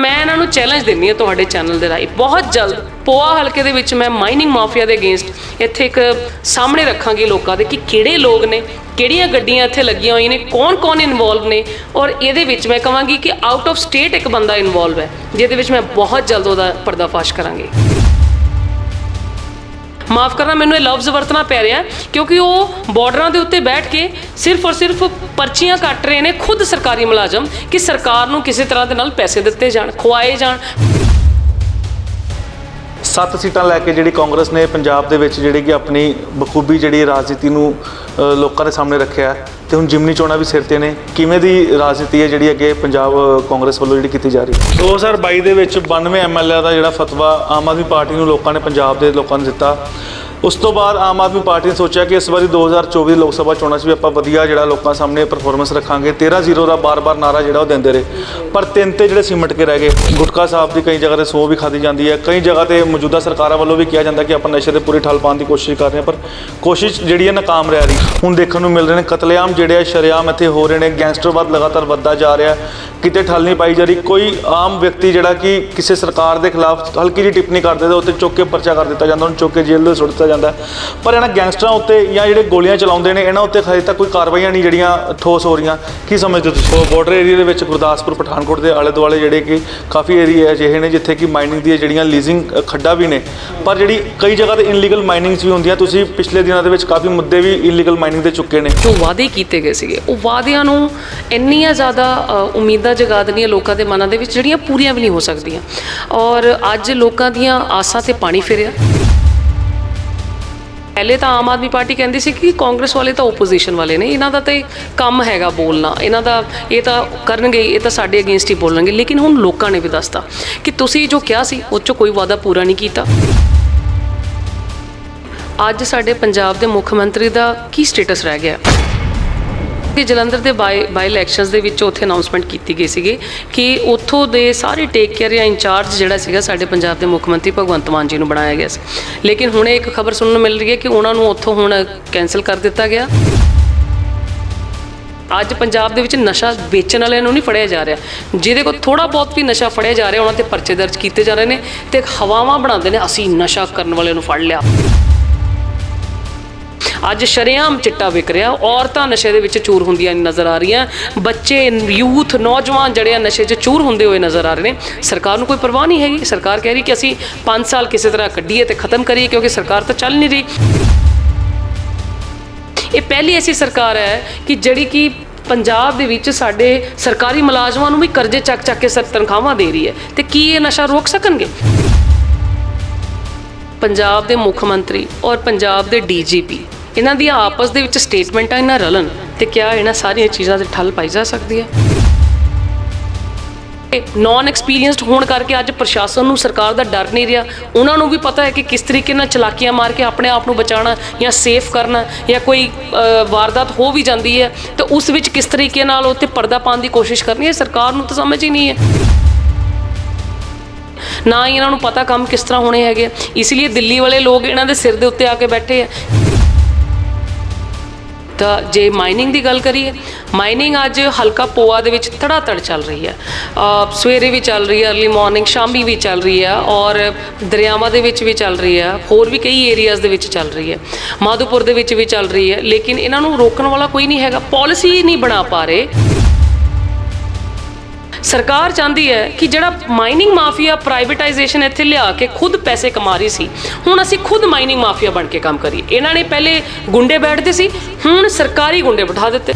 ਮੈਂ ਇਹਨਾਂ ਨੂੰ ਚੈਲੰਜ ਦਿੰਦੀ ਹਾਂ ਤੁਹਾਡੇ ਚੈਨਲ ਦੇ ਰਾਹੀਂ। ਬਹੁਤ ਜਲਦ ਪੋਆ ਹਲਕੇ ਦੇ ਵਿੱਚ ਮੈਂ ਮਾਈਨਿੰਗ ਮਾਫੀਆ ਦੇ ਅਗੇਂਸਟ ਇੱਥੇ ਇੱਕ ਸਾਹਮਣੇ ਰੱਖਾਂਗੀ ਲੋਕਾਂ ਦੇ ਕਿ ਕਿਹੜੇ ਲੋਕ ਨੇ, ਕਿਹੜੀਆਂ ਗੱਡੀਆਂ ਇੱਥੇ ਲੱਗੀਆਂ ਹੋਈਆਂ ਨੇ, ਕੌਣ-ਕੌਣ ਇਨਵੋਲਵ ਨੇ ਔਰ ਇਹਦੇ ਵਿੱਚ ਮੈਂ ਕਹਾਂਗੀ ਕਿ ਆਊਟ ਆਫ ਸਟੇਟ ਇੱਕ ਬੰਦਾ ਇਨਵੋਲਵ ਹੈ, ਜਿਹਦੇ ਵਿੱਚ ਮੈਂ ਬਹੁਤ ਜਲਦ ਉਹਦਾ ਪਰਦਾਫਾਸ਼ ਕਰਾਂਗੀ। ਮਾਫ ਕਰਨਾ, ਮੈਨੂੰ ਇਹ ਲਫ਼ਜ਼ ਵਰਤਣਾ ਪੈ ਰਿਹਾ ਕਿਉਂਕਿ ਉਹ ਬਾਰਡਰਾਂ ਦੇ ਉੱਤੇ ਬੈਠ ਕੇ ਸਿਰਫ ਔਰ ਸਿਰਫ ਪਰਚੀਆਂ ਕੱਟ ਰਹੇ ਨੇ ਖੁਦ ਸਰਕਾਰੀ ਮੁਲਾਜ਼ਮ ਕਿ ਸਰਕਾਰ ਨੂੰ ਕਿਸੇ ਤਰ੍ਹਾਂ ਦੇ ਨਾਲ ਪੈਸੇ ਦਿੱਤੇ ਜਾਣ ਖਵਾਏ ਜਾਣ। ਸੱਤ ਸੀਟਾਂ ਲੈ ਕੇ ਜਿਹੜੀ ਕਾਂਗਰਸ ਨੇ ਪੰਜਾਬ ਦੇ ਵਿੱਚ ਜਿਹੜੀ ਕਿ ਆਪਣੀ ਬਖੂਬੀ ਜਿਹੜੀ ਰਾਜਨੀਤੀ ਨੂੰ ਲੋਕਾਂ ਦੇ ਸਾਹਮਣੇ ਰੱਖਿਆ ਹੈ ਤੇ ਹੁਣ ਜਿਮਨੀ ਚੋਣਾਂ ਵੀ ਸਿਰ ਤੇ ਨੇ। ਕਿਵੇਂ ਦੀ ਰਾਜਨੀਤੀ ਹੈ ਜਿਹੜੀ ਅੱਗੇ ਪੰਜਾਬ ਕਾਂਗਰਸ ਵੱਲੋਂ ਜਿਹੜੀ ਕੀਤੀ ਜਾ ਰਹੀ ਹੈ? 2022 ਦੇ ਵਿੱਚ 92 ਐਮਐਲਏ ਦਾ ਜਿਹੜਾ ਫਤਵਾ ਆਮ ਆਦਮੀ ਪਾਰਟੀ ਨੂੰ ਲੋਕਾਂ ਨੇ, ਪੰਜਾਬ ਦੇ ਲੋਕਾਂ ਨੇ ਦਿੱਤਾ। ਉਸ ਤੋਂ ਬਾਅਦ ਆਮ ਆਦਮੀ ਪਾਰਟੀ ਨੇ ਸੋਚਿਆ ਕਿ ਇਸ ਵਾਰੀ 2024 ਲੋਕ ਸਭਾ ਚੋਣਾਂ 'ਚ ਵੀ ਆਪਾਂ ਵਧੀਆ ਜਿਹੜਾ ਲੋਕਾਂ ਸਾਹਮਣੇ ਪਰਫਾਰਮੈਂਸ ਰੱਖਾਂਗੇ। 13-0 ਦਾ ਬਾਰ-ਬਾਰ ਨਾਰਾ ਜਿਹੜਾ ਉਹ ਦਿੰਦੇ ਰਹੇ। ਪਰ ਤਿੰਨ ਤੇ ਜਿਹੜੇ ਸਿਮਟ ਕੇ ਰਹਿ ਗਏ, ਗੁਟਕਾ ਸਾਹਿਬ ਦੀ ਕਈ ਜਗ੍ਹਾ ਤੇ ਸੌ ਵੀ ਖਾਦੀ ਜਾਂਦੀ ਹੈ। ਕਈ ਜਗ੍ਹਾ ਤੇ ਮੌਜੂਦਾ ਸਰਕਾਰਾਂ ਵੱਲੋਂ ਵੀ ਕਿਹਾ ਜਾਂਦਾ ਕਿ ਆਪਾਂ ਨਸ਼ੇ ਤੇ ਪੂਰੀ ਠੱਲ ਪਾਉਣ ਦੀ ਕੋਸ਼ਿਸ਼ ਕਰ ਰਹੇ ਹਾਂ, ਪਰ ਕੋਸ਼ਿਸ਼ ਜਿਹੜੀ ਹੈ ਨਾਕਾਮ ਰਹਿ ਰਹੀ। ਹੁਣ ਦੇਖਣ ਨੂੰ ਮਿਲ ਰਹੇ ਨੇ ਕਤਲੇਆਮ ਜਿਹੜੇ ਆ, ਸ਼ਰੇਆਮ ਇੱਥੇ ਹੋ ਰਹੇ ਨੇ। ਗੈਂਗਸਟਰਵਾਦ ਲਗਾਤਾਰ ਵੱਧਦਾ ਜਾ ਰਿਹਾ ਕਿਤੇ ਠੱਲ ਨਹੀਂ ਪਾਈ ਜਾ ਰਹੀ। ਕੋਈ ਆਮ ਵਿਅਕਤੀ ਜਿਹੜਾ ਕਿ ਕਿਸੇ ਸਰਕਾਰ ਦੇ ਖਿਲਾਫ ਹਲਕੀ ਜਿਹੀ ਟਿੱਪਣੀ ਕਰਦੇ ਤੇ ਉੱਤੇ ਚੁੱਕ ਕੇ ਪਰਚਾ ਕਰ ਦਿੱਤਾ ਜਾਂਦਾ। ਉਹਨੂੰ ਚੁੱਕ ਕੇ ਜੇਲ੍ਹ ਦੇ ਸੁੱਟ ਦਿੱਤਾ ਜਾਂਦਾ। ਪਰ ਇਹਨਾਂ ਗੈਂਗਸਟਰਾਂ ਉੱਤੇ ਜਾਂ ਜਿਹੜੇ ਗੋਲੀਆਂ ਚਲਾਉਂਦੇ ਨੇ ਇਹਨਾਂ ਉੱਤੇ ਹਜੇ ਤੱਕ ਕੋਈ ਕਾਰਵਾਈਆਂ ਨਹੀਂ ਜਿਹੜੀਆਂ ਠੋਸ ਹੋ ਰਹੀਆਂ। ਕੀ ਸਮਝਦੇ ਹੋ ਤੁਸੀਂ ਬਾਰਡਰ ਏਰੀਆ ਦੇ ਵਿੱਚ ਗੁਰਦਾਸਪੁਰ ਪਠਾਨਕੋਟ ਦੇ ਆਲੇ ਦੁਆਲੇ ਜਿਹੜੇ ਕਿ ਕਾਫੀ ਏਰੀਆ ਅਜਿਹੇ ਨੇ ਜਿੱਥੇ ਕਿ ਮਾਈਨਿੰਗ ਦੀਆਂ ਜਿਹੜੀਆਂ ਲੀਜ਼ਿੰਗ ਖੱਡਾ ਵੀ ਨੇ। ਪਰ ਜਿਹੜੀ ਕਈ ਜਗ੍ਹਾ ਤੇ ਇਨਲੀਗਲ ਮਾਈਨਿੰਗਸ ਵੀ ਹੁੰਦੀਆਂ ਤੁਸੀਂ ਪਿਛਲੇ ਦਿਨਾਂ ਦੇ ਵਿੱਚ ਕਾਫੀ ਮੁੱਦੇ ਵੀ ਇਨਲੀਗਲ ਮਾਈਨਿੰਗ ਦੇ ਚੁੱਕੇ ਨੇ। ਜੋ ਵਾਅਦੇ ਕੀਤੇ ਗਏ ਸੀਗੇ ਉਹ ਵਾਅਦਿਆਂ ਨੂੰ ਇੰਨੀਆਂ ਜ਼ਿਆਦਾ ਉਮੀਦਾਂ ਜਗਾ ਦੇਣੀਆਂ ਲੋਕਾਂ ਦੇ ਮਨਾਂ ਦੇ ਵਿੱਚ ਜਿਹੜੀਆਂ ਪੂਰੀਆਂ ਵੀ ਨਹੀਂ ਹੋ ਸਕਦੀਆਂ। ਔਰ ਅੱਜ ਲੋਕਾਂ ਦੀਆਂ ਆਸਾਂ ਤੇ ਪਾਣੀ ਫਿਰਿਆ। ਪਹਿਲੇ ਤਾਂ ਆਮ ਆਦਮੀ ਪਾਰਟੀ ਕਹਿੰਦੀ ਸੀ ਕਿ ਕਾਂਗਰਸ ਵਾਲੇ ਤਾਂ ਓਪੋਜੀਸ਼ਨ ਵਾਲੇ ਨੇ, ਇਹਨਾਂ ਦਾ ਤਾਂ ਕੰਮ ਹੈਗਾ ਬੋਲਣਾ। ਇਹਨਾਂ ਦਾ ਇਹ ਤਾਂ ਕਰਨਗੇ, ਇਹ ਤਾਂ ਸਾਡੇ ਅਗੇਂਸਟ ਹੀ ਬੋਲਣਗੇ। ਲੇਕਿਨ ਹੁਣ ਲੋਕਾਂ ਨੇ ਵੀ ਦੱਸਤਾ ਕਿ ਤੁਸੀਂ ਜੋ ਕਿਹਾ ਸੀ, ਉਹ 'ਚੋਂ ਕੋਈ ਵਾਅਦਾ ਪੂਰਾ ਨਹੀਂ ਕੀਤਾ। ਅੱਜ ਸਾਡੇ ਪੰਜਾਬ ਦੇ ਮੁੱਖ ਮੰਤਰੀ ਦਾ ਕੀ ਸਟੇਟਸ ਰਹਿ ਗਿਆ? ਕਿ ਜਲੰਧਰ ਦੇ ਬਾਈ ਬਾਈ ਇਲੈਕਸ਼ਨਸ ਦੇ ਵਿੱਚ ਉੱਥੇ ਅਨਾਉਂਸਮੈਂਟ ਕੀਤੀ ਗਈ ਸੀਗੀ ਕਿ ਉੱਥੋਂ ਦੇ ਸਾਰੇ ਟੇਕ ਕੇਅਰ ਜਾਂ ਇੰਚਾਰਜ ਜਿਹੜਾ ਸੀਗਾ ਸਾਡੇ ਪੰਜਾਬ ਦੇ ਮੁੱਖ ਮੰਤਰੀ ਭਗਵੰਤ ਮਾਨ ਜੀ ਨੂੰ ਬਣਾਇਆ ਗਿਆ ਸੀ। ਲੇਕਿਨ ਹੁਣ ਇੱਕ ਖਬਰ ਸੁਣਨ ਨੂੰ ਮਿਲ ਰਹੀ ਹੈ ਕਿ ਉਹਨਾਂ ਨੂੰ ਉੱਥੋਂ ਹੁਣ ਕੈਨਸਲ ਕਰ ਦਿੱਤਾ ਗਿਆ। ਅੱਜ ਪੰਜਾਬ ਦੇ ਵਿੱਚ ਨਸ਼ਾ ਵੇਚਣ ਵਾਲਿਆਂ ਨੂੰ ਨਹੀਂ ਫੜਿਆ ਜਾ ਰਿਹਾ। ਜਿਹਦੇ ਕੋਲ ਥੋੜਾ ਬਹੁਤ ਵੀ ਨਸ਼ਾ ਫੜਿਆ ਜਾ ਰਿਹਾ, ਉਹਨਾਂ ਤੇ ਪਰਚੇ ਦਰਜ ਕੀਤੇ ਜਾ ਰਹੇ ਨੇ ਤੇ ਹਵਾਵਾਂ ਬਣਾਉਂਦੇ ਨੇ, ਅਸੀਂ ਨਸ਼ਾ ਕਰਨ ਵਾਲਿਆਂ ਨੂੰ ਫੜ ਲਿਆ। ਅੱਜ ਸ਼ਰੇਆਮ ਚਿੱਟਾ ਵਿਕ ਰਿਹਾ। ਔਰਤਾਂ ਨਸ਼ੇ ਦੇ ਵਿੱਚ ਚੂਰ ਹੁੰਦੀਆਂ ਨਜ਼ਰ ਆ ਰਹੀਆਂ। ਬੱਚੇ, ਯੂਥ, ਨੌਜਵਾਨ ਜਿਹੜੇ ਆ ਨਸ਼ੇ 'ਚ ਚੂਰ ਹੁੰਦੇ ਹੋਏ ਨਜ਼ਰ ਆ ਰਹੇ ਨੇ। ਸਰਕਾਰ ਨੂੰ ਕੋਈ ਪਰਵਾਹ ਨਹੀਂ ਹੈਗੀ। ਸਰਕਾਰ ਕਹਿ ਰਹੀ ਕਿ ਅਸੀਂ 5 ਸਾਲ ਕਿਸੇ ਤਰ੍ਹਾਂ ਕੱਢੀਏ ਤੇ ਖਤਮ ਕਰੀਏ ਕਿਉਂਕਿ ਸਰਕਾਰ ਤਾਂ ਚੱਲ ਨਹੀਂ ਰਹੀ। ਇਹ ਪਹਿਲੀ ਐਸੀ ਸਰਕਾਰ ਹੈ ਕਿ ਜਿਹੜੀ ਕਿ ਪੰਜਾਬ ਦੇ ਵਿੱਚ ਸਾਡੇ ਸਰਕਾਰੀ ਮੁਲਾਜ਼ਮਾਂ ਨੂੰ ਵੀ ਕਰਜ਼ੇ ਚੱਕ ਚੱਕ ਕੇ ਸਰ ਤਨਖਾਹਾਂ ਦੇ ਰਹੀ ਹੈ। ਤੇ ਕੀ ਇਹ ਨਸ਼ਾ ਰੋਕ ਸਕਣਗੇ? ਪੰਜਾਬ ਦੇ ਮੁੱਖ ਮੰਤਰੀ ਔਰ ਪੰਜਾਬ ਦੇ ਡੀਜੀਪੀ। ਇਹਨਾਂ ਦੀਆਂ ਆਪਸ ਦੇ ਵਿੱਚ ਸਟੇਟਮੈਂਟਾਂ ਇਹਨਾਂ ਰਲਣ ਤੇ ਕਿਆ ਇਹਨਾਂ ਸਾਰੀਆਂ ਚੀਜ਼ਾਂ ਤੇ ਠੱਲ ਪਾਈ ਜਾ ਸਕਦੀ ਹੈ। ਨਾਨ ਐਕਸਪੀਰੀਅੰਸਡ ਹੋਣ ਕਰਕੇ ਅੱਜ ਪ੍ਰਸ਼ਾਸਨ ਨੂੰ ਸਰਕਾਰ ਦਾ ਡਰ ਨਹੀਂ ਰਿਹਾ। ਉਹਨਾਂ ਨੂੰ ਵੀ ਪਤਾ ਹੈ ਕਿ ਕਿਸ ਤਰੀਕੇ ਨਾਲ ਚਲਾਕੀਆਂ ਮਾਰ ਕੇ ਆਪਣੇ ਆਪ ਨੂੰ ਬਚਾਉਣਾ ਜਾਂ ਸੇਫ ਕਰਨਾ ਜਾਂ ਕੋਈ ਵਾਰਦਾਤ ਹੋ ਵੀ ਜਾਂਦੀ ਹੈ, ਤਾਂ ਉਸ ਵਿੱਚ ਕਿਸ ਤਰੀਕੇ ਨਾਲ ਉੱਤੇ ਪਰਦਾ ਪਾਉਣ ਦੀ ਕੋਸ਼ਿਸ਼ ਕਰਨੀ ਹੈ, ਸਰਕਾਰ ਨੂੰ ਤਾਂ ਸਮਝ ਹੀ ਨਹੀਂ ਹੈ। ਨਾ ਹੀ ਇਹਨਾਂ ਨੂੰ ਪਤਾ ਕੰਮ ਕਿਸ ਤਰ੍ਹਾਂ ਹੋਣੇ ਹੈਗੇ ਆ। ਇਸ ਲਈ ਦਿੱਲੀ ਵਾਲੇ ਲੋਕ ਇਹਨਾਂ ਦੇ ਸਿਰ ਦੇ ਉੱਤੇ ਆ ਕੇ ਬੈਠੇ ਆ। ਤਾਂ ਜੇ ਮਾਈਨਿੰਗ ਦੀ ਗੱਲ ਕਰੀਏ ਮਾਈਨਿੰਗ ਅੱਜ ਹਲਕਾ ਪੋਆ ਦੇ ਵਿੱਚ ਧੜਾ ਧੜ ਚੱਲ ਰਹੀ ਹੈ ਸਵੇਰੇ ਵੀ ਚੱਲ ਰਹੀ ਹੈ ਅਰਲੀ ਮਾਰਨਿੰਗ ਸ਼ਾਮੀ ਵੀ ਚੱਲ ਰਹੀ ਹੈ ਔਰ ਦਰਿਆਵਾਂ ਦੇ ਵਿੱਚ ਵੀ ਚੱਲ ਰਹੀ ਹੈ ਹੋਰ ਵੀ ਕਈ ਏਰੀਆਜ਼ ਦੇ ਵਿੱਚ ਚੱਲ ਰਹੀ ਹੈ ਮਾਧੋਪੁਰ ਦੇ ਵਿੱਚ ਵੀ ਚੱਲ ਰਹੀ ਹੈ ਲੇਕਿਨ ਇਹਨਾਂ ਨੂੰ ਰੋਕਣ ਵਾਲਾ ਕੋਈ ਨਹੀਂ ਹੈਗਾ ਪਾਲਿਸੀ ਨਹੀਂ ਬਣਾ ਪਾ ਰਹੇ। ਸਰਕਾਰ ਚਾਹੁੰਦੀ ਹੈ ਕਿ ਜਿਹੜਾ ਮਾਈਨਿੰਗ ਮਾਫੀਆ ਪ੍ਰਾਈਵੇਟਾਈਜੇਸ਼ਨ ਇੱਥੇ ਲਿਆ ਕੇ ਖੁਦ ਪੈਸੇ ਕਮਾ ਰਹੀ ਸੀ, ਹੁਣ ਅਸੀਂ ਖੁਦ ਮਾਈਨਿੰਗ ਮਾਫੀਆ ਬਣ ਕੇ ਕੰਮ ਕਰੀਏ। ਇਹਨਾਂ ਨੇ ਪਹਿਲੇ ਗੁੰਡੇ ਬੈਠਦੇ ਸੀ, ਹੁਣ ਸਰਕਾਰੀ ਗੁੰਡੇ ਬਿਠਾ ਦਿੱਤੇ।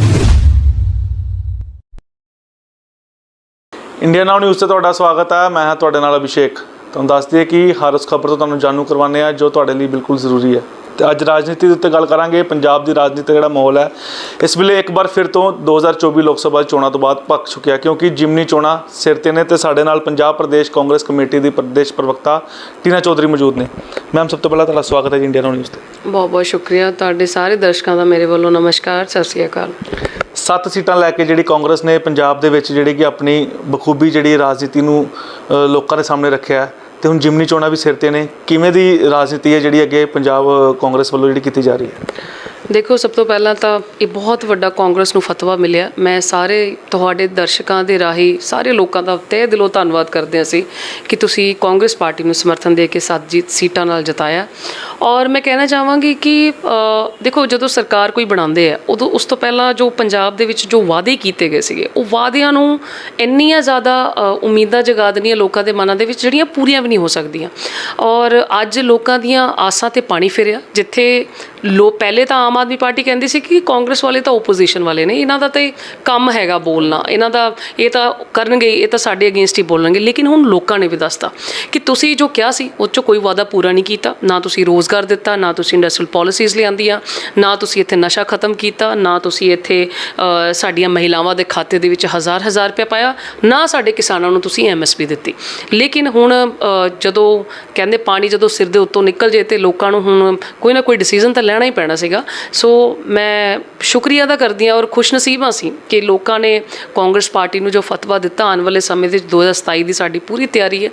ਇੰਡੀਆ ਨਾਓ ਨਿਊਜ਼ ਤੇ ਤੁਹਾਡਾ ਸਵਾਗਤ ਹੈ, ਮੈਂ ਹਾਂ ਤੁਹਾਡੇ ਨਾਲ ਅਭਿਸ਼ੇਕ। ਤੁਹਾਨੂੰ ਦੱਸ ਦਈਏ ਕਿ ਹਰ ਉਸ ਖਬਰ ਤੋਂ ਤੁਹਾਨੂੰ ਜਾਣੂ ਕਰਵਾਉਂਦੇ ਆ ਜੋ ਤੁਹਾਡੇ ਲਈ ਬਿਲਕੁਲ ਜ਼ਰੂਰੀ ਹੈ। ਤੇ ਅੱਜ ਰਾਜਨੀਤੀ ਦੇ ਉੱਤੇ ਗੱਲ ਕਰਾਂਗੇ ਪੰਜਾਬ ਦੀ ਰਾਜਨੀਤੀ ਦਾ ਜਿਹੜਾ ਮਾਹੌਲ ਹੈ ਇਸ ਵੇਲੇ ਇੱਕ ਵਾਰ ਫਿਰ ਤੋਂ 2024 ਲੋਕ ਸਭਾ ਚੋਣਾਂ ਤੋਂ ਬਾਅਦ ਭੱਖ ਚੁੱਕਿਆ ਕਿਉਂਕਿ ਜਿਮਨੀ ਚੋਣਾਂ ਸਿਰ ਤੇ ਨੇ ਤੇ ਸਾਡੇ ਨਾਲ ਪੰਜਾਬ ਪ੍ਰਦੇਸ਼ ਕਾਂਗਰਸ ਕਮੇਟੀ ਦੀ ਪ੍ਰਦੇਸ਼ ਪ੍ਰਵਕਤਾ ਟੀਨਾ ਚੌਧਰੀ ਮੌਜੂਦ ਨੇ। ਮੈਮ ਸਭ ਤੋਂ ਪਹਿਲਾਂ ਤੁਹਾਡਾ ਸਵਾਗਤ ਹੈ ਜੀ ਇੰਡੀਆ ਨਿਊਜ਼ ਤੇ। ਬਹੁਤ ਬਹੁਤ ਸ਼ੁਕਰੀਆ ਤੁਹਾਡੇ ਸਾਰੇ ਦਰਸ਼ਕਾਂ ਦਾ ਮੇਰੇ ਵੱਲੋਂ ਨਮਸਕਾਰ ਸਤਿ ਸ੍ਰੀ ਅਕਾਲ। ਸੱਤ ਸੀਟਾਂ ਲੈ ਕੇ ਜਿਹੜੀ ਕਾਂਗਰਸ ਨੇ ਪੰਜਾਬ ਦੇ ਵਿੱਚ ਜਿਹੜੀ ਕਿ ਆਪਣੀ ਬਖੂਬੀ ਜਿਹੜੀ ਰਾਜਨੀਤੀ ਨੂੰ ਲੋਕਾਂ ਦੇ ਸਾਹਮਣੇ ਰੱਖਿਆ ਹੈ ਤੇ ਹੁਣ ਜਿਮਨੀ ਚੋਣਾਂ ਵੀ ਸਿਰ ਤੇ ਨੇ, ਕਿਵੇਂ ਦੀ ਰਾਜਨੀਤੀ ਹੈ ਜਿਹੜੀ ਅੱਗੇ ਪੰਜਾਬ ਕਾਂਗਰਸ ਵੱਲੋਂ ਜਿਹੜੀ ਕੀਤੀ ਜਾ ਰਹੀ ਹੈ? ਦੇਖੋ, ਸਭ ਤੋਂ ਪਹਿਲਾਂ ਤਾਂ ਇਹ ਬਹੁਤ ਵੱਡਾ ਕਾਂਗਰਸ ਨੂੰ ਫਤਵਾ ਮਿਲਿਆ। ਮੈਂ ਸਾਰੇ ਤੁਹਾਡੇ ਦਰਸ਼ਕਾਂ ਦੇ ਰਾਹੀਂ ਸਾਰੇ ਲੋਕਾਂ ਦਾ ਤਹਿ ਦਿਲੋਂ ਧੰਨਵਾਦ ਕਰਦੇ ਹਾਂ ਅਸੀਂ ਕਿ ਤੁਸੀਂ ਕਾਂਗਰਸ ਪਾਰਟੀ ਨੂੰ ਸਮਰਥਨ ਦੇ ਕੇ ਸੱਤ ਜੀਤ ਸੀਟਾਂ ਨਾਲ ਜਿਤਾਇਆ। ਔਰ ਮੈਂ ਕਹਿਣਾ ਚਾਹਾਂਗੀ ਕਿ ਦੇਖੋ ਜਦੋਂ ਸਰਕਾਰ ਕੋਈ ਬਣਾਉਂਦੇ ਆ, ਉਦੋਂ ਉਸ ਤੋਂ ਪਹਿਲਾਂ ਜੋ ਪੰਜਾਬ ਦੇ ਵਿੱਚ ਜੋ ਵਾਅਦੇ ਕੀਤੇ ਗਏ ਸੀਗੇ, ਉਹ ਵਾਅਦਿਆਂ ਨੂੰ ਇੰਨੀਆਂ ਜ਼ਿਆਦਾ ਉਮੀਦਾਂ ਜਗਾ ਦੇਣੀਆਂ ਲੋਕਾਂ ਦੇ ਮਨਾਂ ਦੇ ਵਿੱਚ ਜਿਹੜੀਆਂ ਪੂਰੀਆਂ ਵੀ ਨਹੀਂ ਹੋ ਸਕਦੀਆਂ। ਔਰ ਅੱਜ ਲੋਕਾਂ ਦੀਆਂ ਆਸਾਂ ਤੇ ਪਾਣੀ ਫਿਰਿਆ, ਜਿੱਥੇ ਲੋ, ਪਹਿਲੇ ਤਾਂ ਆਮ ਆਦਮੀ ਪਾਰਟੀ ਕਹਿੰਦੀ ਸੀ ਕਿ ਕਾਂਗਰਸ ਵਾਲੇ ਤਾਂ ਓਪੋਜੀਸ਼ਨ ਵਾਲੇ ਨੇ, ਇਹਨਾਂ ਦਾ ਤੇ ਕੰਮ ਹੈਗਾ ਬੋਲਣਾ, ਇਹਨਾਂ ਦਾ ਇਹ ਤਾਂ ਕਰਨਗੇ, ਇਹ ਤਾਂ ਸਾਡੇ ਅਗੇਂਸਟ ਹੀ ਬੋਲਣਗੇ, ਲੇਕਿਨ ਹੁਣ ਲੋਕਾਂ ਨੇ ਵੀ ਦੱਸਤਾ ਕਿ ਤੁਸੀਂ ਜੋ ਕਿਹਾ ਸੀ, ਉਹ 'ਚੋਂ ਕੋਈ ਵਾਅਦਾ ਪੂਰਾ ਨਹੀਂ ਕੀਤਾ, ਨਾ ਤੁਸੀਂ ਰੋਜ਼ ਰੋਜ਼ਗਾਰ ਦਿੱਤਾ, ਨਾ ਤੁਸੀਂ ਇੰਡਸਟਰੀਅਲ ਪਾਲਿਸੀਜ਼ ਲਿਆਂਦੀਆਂ, ਨਾ ਤੁਸੀਂ ਇੱਥੇ ਨਸ਼ਾ ਖਤਮ ਕੀਤਾ, ਨਾ ਤੁਸੀਂ ਇੱਥੇ ਸਾਡੀਆਂ ਮਹਿਲਾਵਾਂ ਦੇ ਖਾਤੇ ਦੇ ਵਿੱਚ ਹਜ਼ਾਰ ਹਜ਼ਾਰ ਰੁਪਏ ਪਾਇਆ, ਨਾ ਸਾਡੇ ਕਿਸਾਨਾਂ ਨੂੰ ਤੁਸੀਂ ਐਮਐਸਪੀ ਦਿੱਤੀ। ਲੇਕਿਨ ਹੁਣ ਜਦੋਂ ਕਹਿੰਦੇ ਪਾਣੀ ਜਦੋਂ ਸਿਰ ਦੇ ਉੱਤੋਂ ਨਿਕਲ ਜੇ ਤੇ ਲੋਕਾਂ ਨੂੰ ਹੁਣ ਕੋਈ ਨਾ ਕੋਈ ਡਿਸੀਜਨ ਤਾਂ ਲੈਣਾ ਹੀ ਪੈਣਾ ਸੀਗਾ। ਸੋ ਮੈਂ ਸ਼ੁਕਰੀਆ ਅਦਾ ਕਰਦੀ ਹਾਂ ਔਰ ਖੁਸ਼ਨਸੀਬ ਹਾਂ ਸੀ ਕਿ ਲੋਕਾਂ ਨੇ ਕਾਂਗਰਸ ਪਾਰਟੀ ਨੂੰ ਜੋ ਫਤਵਾ ਦਿੱਤਾ, ਆਉਣ ਵਾਲੇ ਸਮੇਂ ਦੇ ਵਿੱਚ 2027 ਦੀ ਸਾਡੀ ਪੂਰੀ ਤਿਆਰੀ ਹੈ